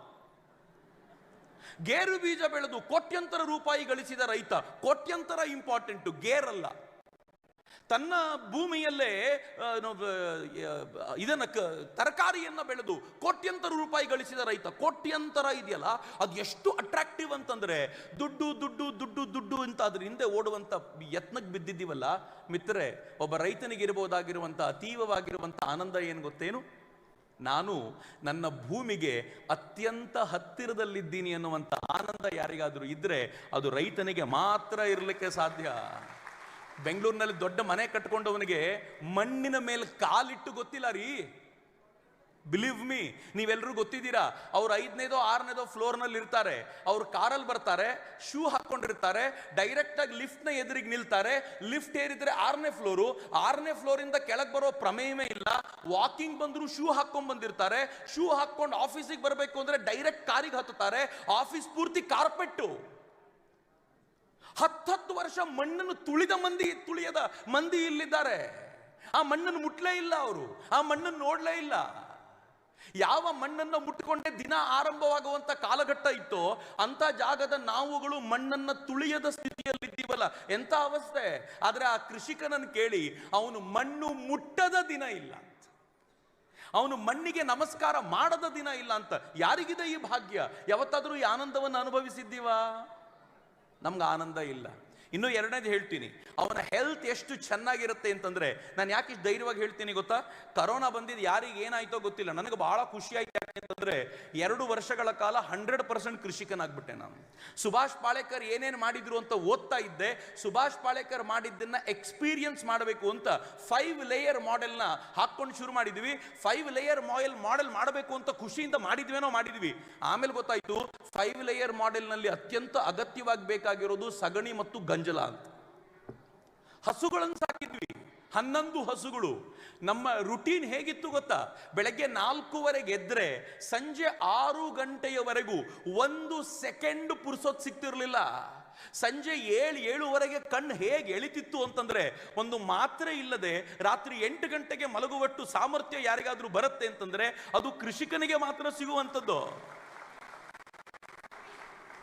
ಗೇರು ಬೀಜ ಬೆಳೆದು ಕೋಟ್ಯಂತರ ರೂಪಾಯಿ ಗಳಿಸಿದ ರೈತ. ಕೋಟ್ಯಂತರ ಇಂಪಾರ್ಟೆಂಟು ಗೇರಲ್ಲ. ತನ್ನ ಭೂಮಿಯಲ್ಲೇ ಇದನ್ನು ಕ- ತರಕಾರಿಯನ್ನು ಬೆಳೆದು ಕೋಟ್ಯಂತರ ರೂಪಾಯಿ ಗಳಿಸಿದ ರೈತ, ಕೋಟ್ಯಂತರ ಇದೆಯಲ್ಲ, ಅದು ಎಷ್ಟು ಅಟ್ರಾಕ್ಟಿವ್ ಅಂತಂದರೆ, ದುಡ್ಡು ದುಡ್ಡು ದುಡ್ಡು ದುಡ್ಡು ಅಂತ ಅದ್ರ ಹಿಂದೆ ಓಡುವಂಥ ಯತ್ನಕ್ಕೆ ಬಿದ್ದಿದ್ದೀವಲ್ಲ, ಮಿತ್ರರೆ, ಒಬ್ಬ ರೈತನಿಗೆ ಅತೀವವಾಗಿರುವಂಥ ಆನಂದ ಏನು ಗೊತ್ತೇನು? ನಾನು ನನ್ನ ಭೂಮಿಗೆ ಅತ್ಯಂತ ಹತ್ತಿರದಲ್ಲಿದ್ದೀನಿ ಅನ್ನುವಂಥ ಆನಂದ ಯಾರಿಗಾದರೂ ಇದ್ದರೆ ಅದು ರೈತನಿಗೆ ಮಾತ್ರ ಇರಲಿಕ್ಕೆ ಸಾಧ್ಯ. ಬೆಂಗಳೂರಿನಲ್ಲಿ ದೊಡ್ಡ ಮನೆ ಕಟ್ಕೊಂಡವನಿಗೆ ಮಣ್ಣಿನ ಮೇಲೆ ಕಾಲಿಟ್ಟು ಗೊತ್ತಿಲ್ಲ ರೀ. ಬಿಲೀವ್ ಮೀ ನೀವೆಲ್ಲರೂ ಗೊತ್ತಿದ್ದೀರಾ? ಅವ್ರು ಐದನೇದೋ ಆರನೇದೋ ಫ್ಲೋರ್ನಲ್ಲಿ ಇರ್ತಾರೆ. ಅವ್ರು ಕಾರಲ್ಲಿ ಬರ್ತಾರೆ, ಶೂ ಹಾಕೊಂಡಿರ್ತಾರೆ ಡೈರೆಕ್ಟ್ ಆಗಿ ಲಿಫ್ಟ್ನ ಎದುರಿಗೆ ನಿಲ್ತಾರೆ. ಲಿಫ್ಟ್ ಏರಿದ್ರೆ ಆರನೇ ಫ್ಲೋರು. ಆರನೇ ಫ್ಲೋರಿಂದ ಕೆಳಗೆ ಬರೋ ಪ್ರಮೇಯವೇ ಇಲ್ಲ. ವಾಕಿಂಗ್ ಬಂದರೂ ಶೂ ಹಾಕೊಂಡ್ ಬಂದಿರ್ತಾರೆ. ಶೂ ಹಾಕೊಂಡು ಆಫೀಸಿಗೆ ಬರಬೇಕು ಅಂದ್ರೆ ಡೈರೆಕ್ಟ್ ಕಾರಿಗೆ ಹತ್ತುತ್ತಾರೆ. ಆಫೀಸ್ ಪೂರ್ತಿ ಕಾರ್ಪೆಟ್ಟು ಹತ್ತತ್ತು ವರ್ಷ ಮಣ್ಣನ್ನು ತುಳಿದ ಮಂದಿ ತುಳಿಯದ ಮಂದಿ ಇಲ್ಲಿದ್ದಾರೆ. ಆ ಮಣ್ಣನ್ನು ಮುಟ್ಲೇ ಇಲ್ಲ ಅವರು, ಆ ಮಣ್ಣನ್ನು ನೋಡ್ಲೇ ಇಲ್ಲ. ಯಾವ ಮಣ್ಣನ್ನು ಮುಟ್ಕೊಂಡೆ ದಿನ ಆರಂಭವಾಗುವಂತ ಕಾಲಘಟ್ಟ ಇತ್ತೋ ಅಂತ ಜಾಗದ ನಾವುಗಳು ಮಣ್ಣನ್ನ ತುಳಿಯದ ಸ್ಥಿತಿಯಲ್ಲಿದ್ದೀವಲ್ಲ ಎಂತ ಅವಸ್ಥೆ. ಆದ್ರೆ ಆ ಕೃಷಿಕನನ್ನು ಕೇಳಿ, ಅವನು ಮಣ್ಣು ಮುಟ್ಟದ ದಿನ ಇಲ್ಲ ಅವನು ಮಣ್ಣಿಗೆ ನಮಸ್ಕಾರ ಮಾಡದ ದಿನ ಇಲ್ಲ ಅಂತ. ಯಾರಿಗಿದೆ ಈ ಭಾಗ್ಯ? ಯಾವತ್ತಾದರೂ ಈ ಆನಂದವನ್ನು ಅನುಭವಿಸಿದ್ದೀವಾ? ನಮ್ಗೆ ಆನಂದ ಇಲ್ಲ. ಇನ್ನು ಎರಡನೇದು ಹೇಳ್ತೀನಿ. ಅವನ ಹೆಲ್ತ್ ಎಷ್ಟು ಚೆನ್ನಾಗಿರುತ್ತೆ ಅಂತಂದ್ರೆ, ನಾನು ಯಾಕೆ ಇಷ್ಟು ಧೈರ್ಯವಾಗಿ ಹೇಳ್ತೀನಿ ಗೊತ್ತಾ? ಕರೋನಾ ಬಂದಿದ್ದು ಯಾರಿಗೆ ಏನಾಯ್ತೋ ಗೊತ್ತಿಲ್ಲ. ನನಗೆ ಬಹಳ ಖುಷಿ ಆಯ್ತು ಯಾಕೆ ಅಂತಂದ್ರೆ, ಎರಡು ವರ್ಷಗಳ ಕಾಲ ಹಂಡ್ರೆಡ್ ಪರ್ಸೆಂಟ್ ಕೃಷಿಕನಾಗ್ಬಿಟ್ಟೆ ನಾನು. ಸುಭಾಷ್ ಪಾಳೇಕರ್ ಏನೇನು ಮಾಡಿದ್ರು ಅಂತ ಓದ್ತಾ ಇದ್ದೆ. ಸುಭಾಷ್ ಪಾಳೇಕರ್ ಮಾಡಿದ್ದನ್ನ ಎಕ್ಸ್ಪೀರಿಯನ್ಸ್ ಮಾಡಬೇಕು ಅಂತ ಫೈವ್ ಲೇಯರ್ ಮಾಡೆಲ್ನ ಹಾಕೊಂಡು ಶುರು ಮಾಡಿದ್ವಿ. ಫೈವ್ ಲೇಯರ್ ಮಾಯಲ್ ಮಾಡೆಲ್ ಮಾಡಬೇಕು ಅಂತ ಖುಷಿಯಿಂದ ಮಾಡಿದ್ವೇನೋ ಮಾಡಿದ್ವಿ. ಆಮೇಲೆ ಗೊತ್ತಾಯ್ತು ಫೈವ್ ಲೇಯರ್ ಮಾಡೆಲ್ನಲ್ಲಿ ಅತ್ಯಂತ ಅಗತ್ಯವಾಗಿ ಬೇಕಾಗಿರೋದು ಸಗಣಿ ಮತ್ತು ಗಂಜಲ ಅಂತ. ಹಸುಗಳನ್ನು ಸಾಕಿದ್ವಿ. ಹನ್ನೊಂದು ಹಸುಗಳು. ನಮ್ಮ ರುಟೀನ್ ಹೇಗಿತ್ತು ಗೊತ್ತಾ? ಬೆಳಗ್ಗೆ ನಾಲ್ಕೂವರೆಗೆ ಎದ್ರೆ ಸಂಜೆ ಆರು ಗಂಟೆಯವರೆಗೂ ಒಂದು ಸೆಕೆಂಡ್ ಪುರ್ಸೋತ್ ಸಿಗ್ತಿರ್ಲಿಲ್ಲ ಸಂಜೆ ಏಳು, ಏಳುವರೆಗೆ ಕಣ್ಣು ಹೇಗೆ ಎಳಿತಿತ್ತು ಅಂತಂದ್ರೆ ಒಂದು ಮಾತ್ರೆ ಇಲ್ಲದೆ ರಾತ್ರಿ ಎಂಟು ಗಂಟೆಗೆ ಮಲಗುವಟ್ಟು ಸಾಮರ್ಥ್ಯ ಯಾರಿಗಾದ್ರೂ ಬರುತ್ತೆ ಅಂತಂದ್ರೆ ಅದು ಕೃಷಿಕನಿಗೆ ಮಾತ್ರ ಸಿಗುವಂಥದ್ದು.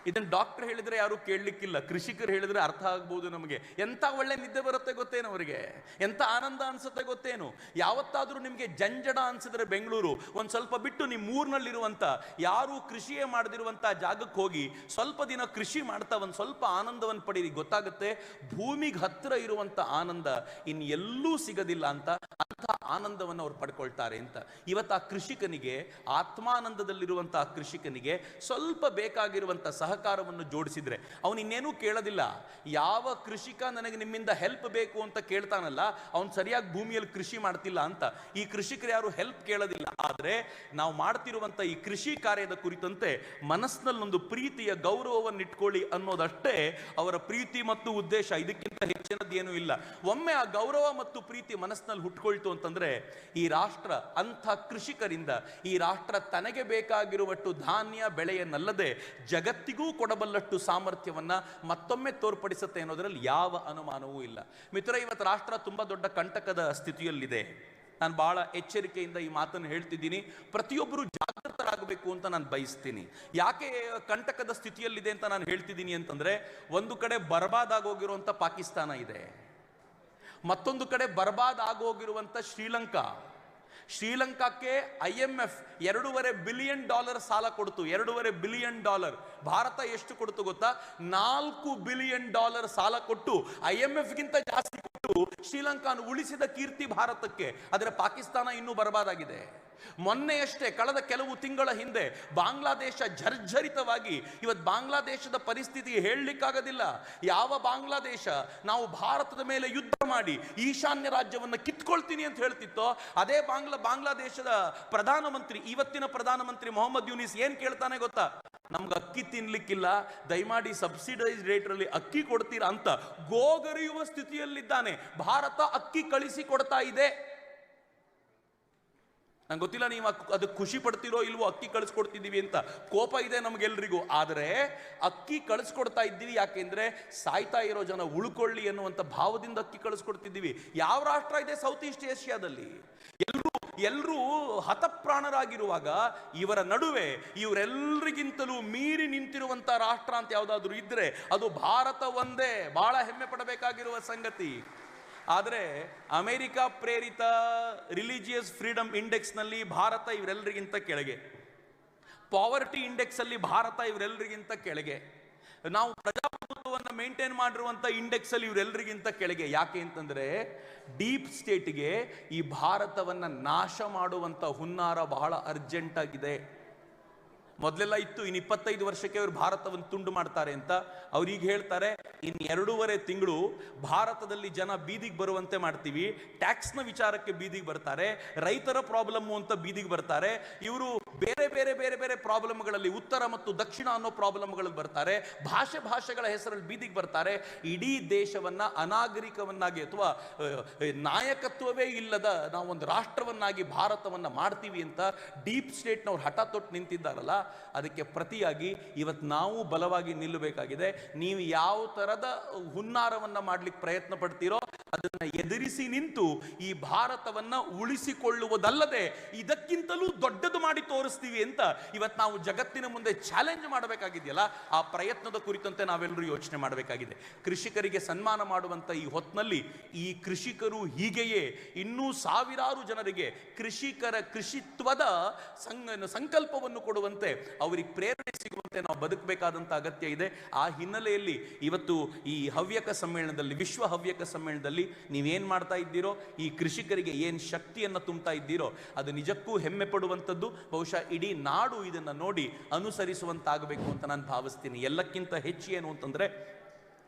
ಇದನ್ನ ಡಾಕ್ಟರ್ ಹೇಳಿದ್ರೆ ಯಾರು ಕೇಳಲಿಕ್ಕಿಲ್ಲ. ಕೃಷಿಕರು ಹೇಳಿದ್ರೆ ಅರ್ಥ ಆಗ್ಬೋದು ನಮಗೆ. ಎಂತ ಒಳ್ಳೆ ನಿದ್ದೆ ಬರುತ್ತೆ ಗೊತ್ತೇನು ಅವರಿಗೆ? ಎಂತ ಆನಂದ ಅನಿಸುತ್ತೆ ಗೊತ್ತೇನು? ಯಾವತ್ತಾದರೂ ನಿಮಗೆ ಜಂಜಡ ಅನಿಸಿದ್ರೆ ಬೆಂಗಳೂರು, ಒಂದು ಸ್ವಲ್ಪ ಬಿಟ್ಟು ನಿಮ್ಮ ಊರಿನಲ್ಲಿರುವಂಥ ಯಾರು ಕೃಷಿಯೇ ಮಾಡದಿರುವಂಥ ಜಾಗಕ್ಕೆ ಹೋಗಿ ಸ್ವಲ್ಪ ದಿನ ಕೃಷಿ ಮಾಡ್ತಾ ಒಂದು ಸ್ವಲ್ಪ ಆನಂದವನ್ನು ಪಡೀರಿ. ಗೊತ್ತಾಗುತ್ತೆ? ಭೂಮಿಗೆ ಹತ್ತಿರ ಇರುವಂತ ಆನಂದ ಇನ್ ಎಲ್ಲೂ ಸಿಗದಿಲ್ಲ ಅಂತ ಅಂಥ ಆನಂದವನ್ನು ಅವ್ರು ಪಡ್ಕೊಳ್ತಾರೆ ಅಂತ. ಇವತ್ತು ಆ ಕೃಷಿಕನಿಗೆ, ಆತ್ಮಾನಂದದಲ್ಲಿರುವಂಥ ಕೃಷಿಕನಿಗೆ ಸ್ವಲ್ಪ ಬೇಕಾಗಿರುವಂಥ ಸಹಕಾರವನ್ನು ಜೋಡಿಸಿದ್ರೆ, ಅವನು ಇನ್ನೇನೂ ಕೇಳೋದಿಲ್ಲ. ಯಾವ ಕೃಷಿಕ ನನಗೆ ನಿಮ್ಮಿಂದ ಹೆಲ್ಪ್ ಬೇಕು ಅಂತ ಕೇಳ್ತಾನಲ್ಲ, ಅವನು ಸರಿಯಾಗಿ ಭೂಮಿಯಲ್ಲಿ ಕೃಷಿ ಮಾಡ್ತಿಲ್ಲ ಅಂತ. ಈ ಕೃಷಿಕರು ಯಾರು ಹೆಲ್ಪ್ ಕೇಳೋದಿಲ್ಲ. ಆದರೆ ನಾವು ಮಾಡ್ತಿರುವಂಥ ಈ ಕೃಷಿ ಕಾರ್ಯದ ಕುರಿತಂತೆ ಮನಸ್ಸಿನಲ್ಲಿ ಒಂದು ಪ್ರೀತಿಯ ಗೌರವವನ್ನು ಇಟ್ಕೊಳ್ಳಿ ಅನ್ನೋದಷ್ಟೇ ಅವರ ಪ್ರೀತಿ ಮತ್ತು ಉದ್ದೇಶ. ಇದಕ್ಕಿಂತ ಹೆಚ್ಚಿನದ್ದು ಏನೂ ಇಲ್ಲ. ಒಮ್ಮೆ ಆ ಗೌರವ ಮತ್ತು ಪ್ರೀತಿ ಮನಸ್ಸಿನಲ್ಲಿ ಹುಟ್ಕೊಳ್ತು ಅಂತಂದ್ರೆ ಈ ರಾಷ್ಟ್ರ ಅಂಥ ಕೃಷಿಕರಿಂದ ಈ ರಾಷ್ಟ್ರ ತನಗೆ ಬೇಕಾಗಿರುವಷ್ಟು ಧಾನ್ಯ, ಬೆಳೆಯನ್ನಲ್ಲದೆ ಜಗತ್ತಿಗೂ ಕೊಡಬಲ್ಲಷ್ಟು ಸಾಮರ್ಥ್ಯವನ್ನ ಮತ್ತೊಮ್ಮೆ ತೋರ್ಪಡಿಸುತ್ತೆ ಅನ್ನೋದರಲ್ಲಿ ಯಾವ ಅನುಮಾನವೂ ಇಲ್ಲ. ಮಿತ್ರ, ಇವತ್ತು ರಾಷ್ಟ್ರ ತುಂಬಾ ದೊಡ್ಡ ಕಂಟಕದ ಸ್ಥಿತಿಯಲ್ಲಿದೆ. ನಾನು ಬಹಳ ಎಚ್ಚರಿಕೆಯಿಂದ ಈ ಮಾತನ್ನು ಹೇಳ್ತಿದ್ದೀನಿ. ಪ್ರತಿಯೊಬ್ಬರು ಜಾಗೃತರಾಗಬೇಕು ಅಂತ ನಾನು ಬಯಸ್ತೀನಿ. ಯಾಕೆ ಕಂಟಕದ ಸ್ಥಿತಿಯಲ್ಲಿದೆ ಅಂತ ನಾನು ಹೇಳ್ತಿದ್ದೀನಿ ಅಂತಂದ್ರೆ, ಒಂದು ಕಡೆ ಬರ್ಬಾದ್ ಆಗೋಗಿರುವಂಥ ಪಾಕಿಸ್ತಾನ ಇದೆ. ಮತ್ತೊಂದು ಕಡೆ ಬರ್ಬಾದ್ ಆಗೋಗಿರುವಂಥ ಶ್ರೀಲಂಕಾ. ಶ್ರೀಲಂಕಾಕ್ಕೆ ಐ ಎಂ ಎಫ್ ಎರಡೂವರೆ ಬಿಲಿಯನ್ ಡಾಲರ್ ಸಾಲ ಕೊಡ್ತು. ಎರಡೂವರೆ ಬಿಲಿಯನ್ ಡಾಲರ್. ಭಾರತ ಎಷ್ಟು ಕೊಡ್ತು ಗೊತ್ತಾ? ನಾಲ್ಕು ಬಿಲಿಯನ್ ಡಾಲರ್ ಸಾಲ ಕೊಟ್ಟು, ಐ ಎಂ ಎಫ್ ಗಿಂತ ಜಾಸ್ತಿ ಕೊಟ್ಟು ಶ್ರೀಲಂಕಾನು ಉಳಿಸಿದ ಕೀರ್ತಿ ಭಾರತಕ್ಕೆ. ಆದರೆ ಪಾಕಿಸ್ತಾನ ಇನ್ನೂ ಬರಬಾದಾಗಿದೆ. ಮೊನ್ನೆಯಷ್ಟೇ ಕಳೆದ ಕೆಲವು ತಿಂಗಳ ಹಿಂದೆ ಬಾಂಗ್ಲಾದೇಶ ಜರ್ಜರಿತವಾಗಿ ಇವತ್ತು ಬಾಂಗ್ಲಾದೇಶದ ಪರಿಸ್ಥಿತಿ ಹೇಳಲಿಕ್ಕಾಗೋದಿಲ್ಲ. ಯಾವ ಬಾಂಗ್ಲಾದೇಶ ನಾವು ಭಾರತದ ಮೇಲೆ ಯುದ್ಧ ಮಾಡಿ ಈಶಾನ್ಯ ರಾಜ್ಯವನ್ನು ಕಿತ್ಕೊಳ್ತೀನಿ ಅಂತ ಹೇಳ್ತಿತ್ತೋ, ಅದೇ ಬಾಂಗ್ಲಾ ಬಾಂಗ್ಲಾದೇಶದ ಪ್ರಧಾನಮಂತ್ರಿ, ಇವತ್ತಿನ ಪ್ರಧಾನಮಂತ್ರಿ ಮೊಹಮ್ಮದ್ ಯೂನಿಸ್ ಏನು ಕೇಳ್ತಾನೆ ಗೊತ್ತಾ? ನಮ್ಗೆ ಅಕ್ಕಿ ತಿನ್ಲಿಕ್ಕಿಲ್ಲ, ದಯಮಾಡಿ ಸಬ್ಸಿಡೈಸ್ ರೇಟ್ರಲ್ಲಿ ಅಕ್ಕಿ ಕೊಡ್ತೀರಾ ಅಂತ ಗೋಗರಿಯುವ ಸ್ಥಿತಿಯಲ್ಲಿದ್ದಾನೆ. ಭಾರತ ಅಕ್ಕಿ ಕಳಿಸಿ ಕೊಡ್ತಾ ಇದೆ. ನಂಗೆ ಗೊತ್ತಿಲ್ಲ ನೀವು ಅದಕ್ಕೆ ಖುಷಿ ಪಡ್ತಿರೋ ಇಲ್ವೋ ಅಕ್ಕಿ ಕಳಿಸ್ಕೊಡ್ತಿದ್ದೀವಿ ಅಂತ. ಕೋಪ ಇದೆ ನಮಗೆಲ್ರಿಗೂ. ಆದರೆ ಅಕ್ಕಿ ಕಳಿಸ್ಕೊಡ್ತಾ ಇದ್ದೀವಿ ಯಾಕೆಂದ್ರೆ ಸಾಯ್ತಾ ಇರೋ ಜನ ಉಳ್ಕೊಳ್ಳಿ ಅನ್ನುವಂಥ ಭಾವದಿಂದ ಅಕ್ಕಿ ಕಳಿಸ್ಕೊಡ್ತಿದ್ದೀವಿ. ಯಾವ ರಾಷ್ಟ್ರ ಇದೆ ಸೌತ್ ಈಸ್ಟ್ ಏಷ್ಯಾದಲ್ಲಿ? ಎಲ್ಲರೂ ಎಲ್ಲರೂ ಹತಪ್ರಾಣರಾಗಿರುವಾಗ ಇವರ ನಡುವೆ ಇವರೆಲ್ಲರಿಗಿಂತಲೂ ಮೀರಿ ನಿಂತಿರುವಂತ ರಾಷ್ಟ್ರ ಅಂತ ಯಾವುದಾದ್ರೂ ಇದ್ದರೆ ಅದು ಭಾರತ ಒಂದೇ. ಭಾಳ ಹೆಮ್ಮೆ ಪಡಬೇಕಾಗಿರುವ ಸಂಗತಿ. ಆದರೆ ಅಮೆರಿಕ ಪ್ರೇರಿತ ರಿಲಿಜಿಯಸ್ ಫ್ರೀಡಮ್ ಇಂಡೆಕ್ಸ್ನಲ್ಲಿ ಭಾರತ ಇವರೆಲ್ಲರಿಗಿಂತ ಕೆಳಗೆ. ಪಾವರ್ಟಿ ಇಂಡೆಕ್ಸಲ್ಲಿ ಭಾರತ ಇವರೆಲ್ಲರಿಗಿಂತ ಕೆಳಗೆ. ನಾವು ಪ್ರಜಾಪ್ರಭುತ್ವವನ್ನು ಮೇಂಟೈನ್ ಮಾಡಿರುವಂಥ ಇಂಡೆಕ್ಸಲ್ಲಿ ಇವರೆಲ್ಲರಿಗಿಂತ ಕೆಳಗೆ. ಯಾಕೆ ಅಂತಂದರೆ ಡೀಪ್ ಸ್ಟೇಟ್ಗೆ ಈ ಭಾರತವನ್ನು ನಾಶ ಮಾಡುವಂಥ ಹುನ್ನಾರ ಬಹಳ ಅರ್ಜೆಂಟ್ ಆಗಿದೆ. ಮೊದಲೆಲ್ಲ ಇತ್ತು, ಇನ್ನು ಇಪ್ಪತ್ತೈದು ವರ್ಷಕ್ಕೆ ಅವರು ಭಾರತವನ್ನು ತುಂಡು ಮಾಡ್ತಾರೆ ಅಂತ. ಅವ್ರು ಈಗ ಹೇಳ್ತಾರೆ ಇನ್ ಎರಡೂವರೆ ತಿಂಗಳು ಭಾರತದಲ್ಲಿ ಜನ ಬೀದಿಗೆ ಬರುವಂತೆ ಮಾಡ್ತೀವಿ. ಟ್ಯಾಕ್ಸ್ನ ವಿಚಾರಕ್ಕೆ ಬೀದಿಗೆ ಬರ್ತಾರೆ. ರೈತರ ಪ್ರಾಬ್ಲಮ್ಮು ಅಂತ ಬೀದಿಗೆ ಬರ್ತಾರೆ. ಇವರು ಬೇರೆ ಬೇರೆ ಬೇರೆ ಬೇರೆ ಪ್ರಾಬ್ಲಮ್ಗಳಲ್ಲಿ ಉತ್ತರ ಮತ್ತು ದಕ್ಷಿಣ ಅನ್ನೋ ಪ್ರಾಬ್ಲಮ್ಗಳಲ್ಲಿ ಬರ್ತಾರೆ, ಭಾಷೆ ಭಾಷೆಗಳ ಹೆಸರಲ್ಲಿ ಬೀದಿಗೆ ಬರ್ತಾರೆ, ಇಡೀ ದೇಶವನ್ನು ಅನಾಗರಿಕವನ್ನಾಗಿ ಅಥವಾ ನಾಯಕತ್ವವೇ ಇಲ್ಲದ ನಾವು ಒಂದು ರಾಷ್ಟ್ರವನ್ನಾಗಿ ಭಾರತವನ್ನು ಮಾಡ್ತೀವಿ ಅಂತ ಡೀಪ್ ಸ್ಟೇಟ್ನವ್ರು ಹಠ ತೊಟ್ಟು ನಿಂತಿದ್ದಾರಲ್ಲ, ಅದಕ್ಕೆ ಪ್ರತಿಯಾಗಿ ಇವತ್ತು ನಾವು ಬಲವಾಗಿ ನಿಲ್ಲಬೇಕಾಗಿದೆ. ನೀವು ಯಾವ ಥರದ ಹುನ್ನಾರವನ್ನು ಮಾಡ್ಲಿಕ್ಕೆ ಪ್ರಯತ್ನ ಪಡ್ತೀರೋ ಅದನ್ನ ಎದುರಿಸಿ ನಿಂತು ಈ ಭಾರತವನ್ನ ಉಳಿಸಿಕೊಳ್ಳುವುದಲ್ಲದೆ ಇದಕ್ಕಿಂತಲೂ ದೊಡ್ಡದು ಮಾಡಿ ತೋರಿಸ್ತೀವಿ ಅಂತ ಇವತ್ತು ನಾವು ಜಗತ್ತಿನ ಮುಂದೆ ಚಾಲೆಂಜ್ ಮಾಡಬೇಕಾಗಿದೆಯಲ್ಲ, ಆ ಪ್ರಯತ್ನದ ಕುರಿತಂತೆ ನಾವೆಲ್ಲರೂ ಯೋಚನೆ ಮಾಡಬೇಕಾಗಿದೆ. ಕೃಷಿಕರಿಗೆ ಸನ್ಮಾನ ಮಾಡುವಂತ ಈ ಹೊತ್ತಿನಲ್ಲಿ ಈ ಕೃಷಿಕರು ಹೀಗೆಯೇ ಇನ್ನೂ ಸಾವಿರಾರು ಜನರಿಗೆ ಕೃಷಿಕರ ಕೃಷಿತ್ವದ ಸಂಕಲ್ಪವನ್ನು ಕೊಡುವಂತೆ ಅವರಿಗೆ ಪ್ರೇರಣೆ ಸಿಗುವಂತೆ ನಾವು ಬದುಕಬೇಕಾದಂಥ ಅಗತ್ಯ ಇದೆ. ಆ ಹಿನ್ನೆಲೆಯಲ್ಲಿ ಇವತ್ತು ಈ ಹವ್ಯಕ ಸಮ್ಮೇಳನದಲ್ಲಿ, ವಿಶ್ವ ಹವ್ಯಕ ಸಮ್ಮೇಳನದಲ್ಲಿ ನೀವೇನ್ ಮಾಡ್ತಾ ಇದ್ದೀರೋ, ಈ ಕೃಷಿಕರಿಗೆ ಏನು ಶಕ್ತಿಯನ್ನು ತುಂಬ್ತಾ ಇದ್ದೀರೋ, ಅದು ನಿಜಕ್ಕೂ ಹೆಮ್ಮೆ ಪಡುವಂಥದ್ದು. ಬಹುಶಃ ಇಡೀ ನಾಡು ಇದನ್ನು ನೋಡಿ ಅನುಸರಿಸುವಂತಾಗಬೇಕು ಅಂತ ನಾನು ಭಾವಿಸ್ತೀನಿ. ಎಲ್ಲಕ್ಕಿಂತ ಹೆಚ್ಚು ಏನು ಅಂತಂದ್ರೆ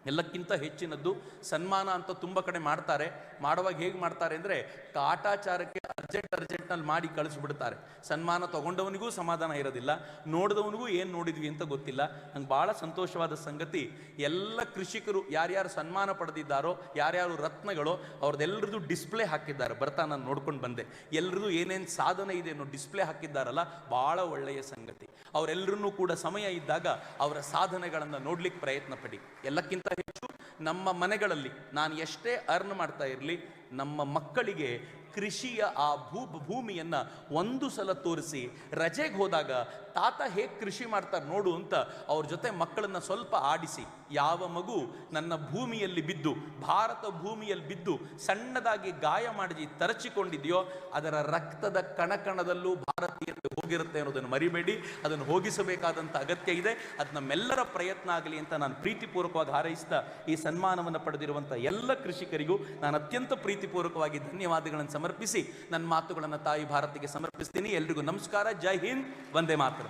ಎಲ್ಲಕ್ಕಿಂತ ಹೆಚ್ಚಿನದ್ದು ಸನ್ಮಾನ ಅಂತ ತುಂಬ ಕಡೆ ಮಾಡ್ತಾರೆ. ಮಾಡುವಾಗ ಹೇಗೆ ಮಾಡ್ತಾರೆ ಅಂದರೆ ಕಾಟಾಚಾರಕ್ಕೆ ಅರ್ಜೆಂಟ್ ಅರ್ಜೆಂಟ್ನಲ್ಲಿ ಮಾಡಿ ಕಳಿಸ್ಬಿಡ್ತಾರೆ. ಸನ್ಮಾನ ತಗೊಂಡವನಿಗೂ ಸಮಾಧಾನ ಇರೋದಿಲ್ಲ, ನೋಡಿದವನಿಗೂ ಏನು ನೋಡಿದ್ವಿ ಅಂತ ಗೊತ್ತಿಲ್ಲ. ನಂಗೆ ಭಾಳ ಸಂತೋಷವಾದ ಸಂಗತಿ, ಎಲ್ಲ ಕೃಷಿಕರು ಯಾರ್ಯಾರು ಸನ್ಮಾನ ಪಡೆದಿದ್ದಾರೋ, ಯಾರ್ಯಾರು ರತ್ನಗಳೋ ಅವ್ರದ್ದೆಲ್ಲರದು ಡಿಸ್ಪ್ಲೇ ಹಾಕಿದ್ದಾರೆ. ಬರ್ತಾ ನಾನು ನೋಡ್ಕೊಂಡು ಬಂದೆ. ಎಲ್ಲರದು ಏನೇನು ಸಾಧನೆ ಇದೆ ಅನ್ನೋ ಡಿಸ್ಪ್ಲೇ ಹಾಕಿದ್ದಾರಲ್ಲ, ಭಾಳ ಒಳ್ಳೆಯ ಸಂಗತಿ. ಅವರೆಲ್ಲರನ್ನೂ ಕೂಡ ಸಮಯ ಇದ್ದಾಗ ಅವರ ಸಾಧನೆಗಳನ್ನು ನೋಡ್ಲಿಕ್ಕೆ ಪ್ರಯತ್ನ ಪಡಿ. ಎಲ್ಲಕ್ಕಿಂತ ಹೆಚ್ಚು ನಮ್ಮ ಮನೆಗಳಲ್ಲಿ. ನಾನು ಎಷ್ಟೇ ಅರ್ನ್ ಮಾಡ್ತಾ ಇರಲಿ ನಮ್ಮ ಮಕ್ಕಳಿಗೆ ಕೃಷಿಯ ಆ ಭೂ ಭೂಮಿಯನ್ನು ಒಂದು ಸಲ ತೋರಿಸಿ ರಜೆಗೆ ಹೋದಾಗ ತಾತ ಹೇಗೆ ಕೃಷಿ ಮಾಡ್ತಾರೆ ನೋಡು ಅಂತ ಅವ್ರ ಜೊತೆ ಮಕ್ಕಳನ್ನ ಸ್ವಲ್ಪ ಆಡಿಸಿ. ಯಾವ ಮಗು ನನ್ನ ಭೂಮಿಯಲ್ಲಿ ಬಿದ್ದು, ಭಾರತ ಭೂಮಿಯಲ್ಲಿ ಬಿದ್ದು ಸಣ್ಣದಾಗಿ ಗಾಯ ಮಾಡಿ ತರಚಿಕೊಂಡಿದೆಯೋ, ಅದರ ರಕ್ತದ ಕಣಕಣದಲ್ಲೂ ಭಾರತೀಯತೆ ಹೋಗಿರುತ್ತೆ ಅನ್ನೋದನ್ನು ಮರಿಬೇಡಿ. ಅದನ್ನು ಹೋಗಿಸಬೇಕಾದಂಥ ಅಗತ್ಯ ಇದೆ. ಅದು ನಮ್ಮೆಲ್ಲರ ಪ್ರಯತ್ನ ಆಗಲಿ ಅಂತ ನಾನು ಪ್ರೀತಿಪೂರ್ವಕವಾಗಿ ಹಾರೈಸ್ತಾ ಈ ಸನ್ಮಾನವನ್ನು ಪಡೆದಿರುವಂಥ ಎಲ್ಲ ಕೃಷಿಕರಿಗೂ ನಾನು ಅತ್ಯಂತ ಪ್ರೀತಿಪೂರ್ವಕವಾಗಿ ಧನ್ಯವಾದಗಳನ್ನು ಸಮರ್ಪಿಸಿ ನನ್ನ ಮಾತುಗಳನ್ನು ತಾಯಿ ಭಾರತಿಗೆ ಸಮರ್ಪಿಸ್ತೀನಿ. ಎಲ್ರಿಗೂ ನಮಸ್ಕಾರ. ಜೈ ಹಿಂದ್. ವಂದೇ ಮಾತ್ರ.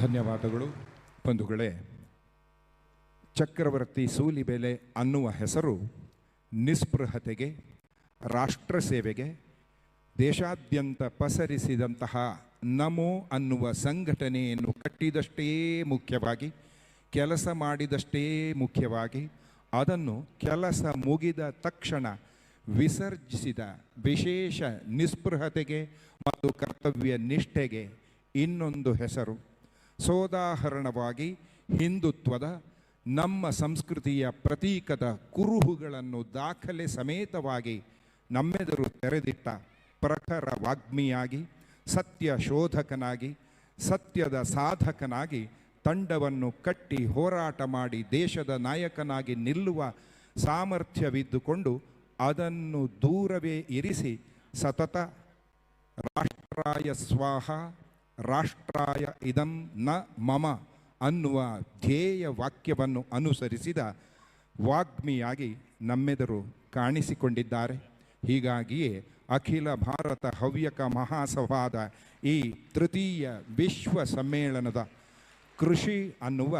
ಧನ್ಯವಾದಗಳು. ಬಂಧುಗಳೇ, ಚಕ್ರವರ್ತಿ ಸೂಲಿಬೆಲೆ ಅನ್ನುವ ಹೆಸರು ನಿಸ್ಪೃಹತೆಗೆ, ರಾಷ್ಟ್ರ ಸೇವೆಗೆ, ದೇಶಾದ್ಯಂತ ಪಸರಿಸಿದಂತಹ ನಮೋ ಅನ್ನುವ ಸಂಘಟನೆಯನ್ನು ಕಟ್ಟಿದಷ್ಟೇ ಮುಖ್ಯವಾಗಿ, ಕೆಲಸ ಮಾಡಿದಷ್ಟೇ ಮುಖ್ಯವಾಗಿ, ಅದನ್ನು ಕೆಲಸ ಮುಗಿದ ತಕ್ಷಣ ವಿಸರ್ಜಿಸಿದ ವಿಶೇಷ ನಿಸ್ಪೃಹತೆಗೆ ಮತ್ತು ಕರ್ತವ್ಯ ನಿಷ್ಠೆಗೆ ಇನ್ನೊಂದು ಹೆಸರು. ಸೋದಾಹರಣವಾಗಿ, ಹಿಂದುತ್ವದ ನಮ್ಮ ಸಂಸ್ಕೃತಿಯ ಪ್ರತೀಕದ ಕುರುಹುಗಳನ್ನು ದಾಖಲೆ ಸಮೇತವಾಗಿ ನಮ್ಮೆದುರು ತೆರೆದಿಟ್ಟ ಪ್ರಖರ ವಾಗ್ಮಿಯಾಗಿ ಸತ್ಯ ಶೋಧಕನಾಗಿ, ಸತ್ಯದ ಸಾಧಕನಾಗಿ, ತಂಡವನ್ನು ಕಟ್ಟಿ ಹೋರಾಟ ಮಾಡಿ ದೇಶದ ನಾಯಕನಾಗಿ ನಿಲ್ಲುವ ಸಾಮರ್ಥ್ಯವಿದ್ದುಕೊಂಡು ಅದನ್ನು ದೂರವೇ ಇರಿಸಿ ಸತತ ರಾಷ್ಟ್ರಾಯ ಸ್ವಾಹ, ರಾಷ್ಟ್ರಾಯ ಇದಂ ನ ಮಮ ಅನ್ನುವ ಧ್ಯೇಯ ವಾಕ್ಯವನ್ನು ಅನುಸರಿಸಿದ ವಾಗ್ಮಿಯಾಗಿ ನಮ್ಮೆದುರು ಕಾಣಿಸಿಕೊಂಡಿದ್ದಾರೆ. ಹೀಗಾಗಿಯೇ ಅಖಿಲ ಭಾರತ ಹವ್ಯಕ ಮಹಾಸಭಾದ ಈ ತೃತೀಯ ವಿಶ್ವ ಸಮ್ಮೇಳನದ ಕೃಷಿ ಅನ್ನುವ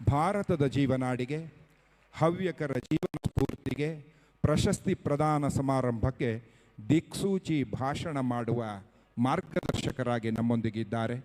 ಭಾರತದ ಜೀವನಾಡಿಗೆ, ಹವ್ಯಕರ ಜೀವನ ಸ್ಫೂರ್ತಿಗೆ ಪ್ರಶಸ್ತಿ ಪ್ರದಾನ ಸಮಾರಂಭಕ್ಕೆ ದಿಕ್ಸೂಚಿ ಭಾಷಣ ಮಾಡುವ ಮಾರ್ಗದರ್ಶಕರಾಗಿ ನಮ್ಮೊಂದಿಗಿದ್ದಾರೆ.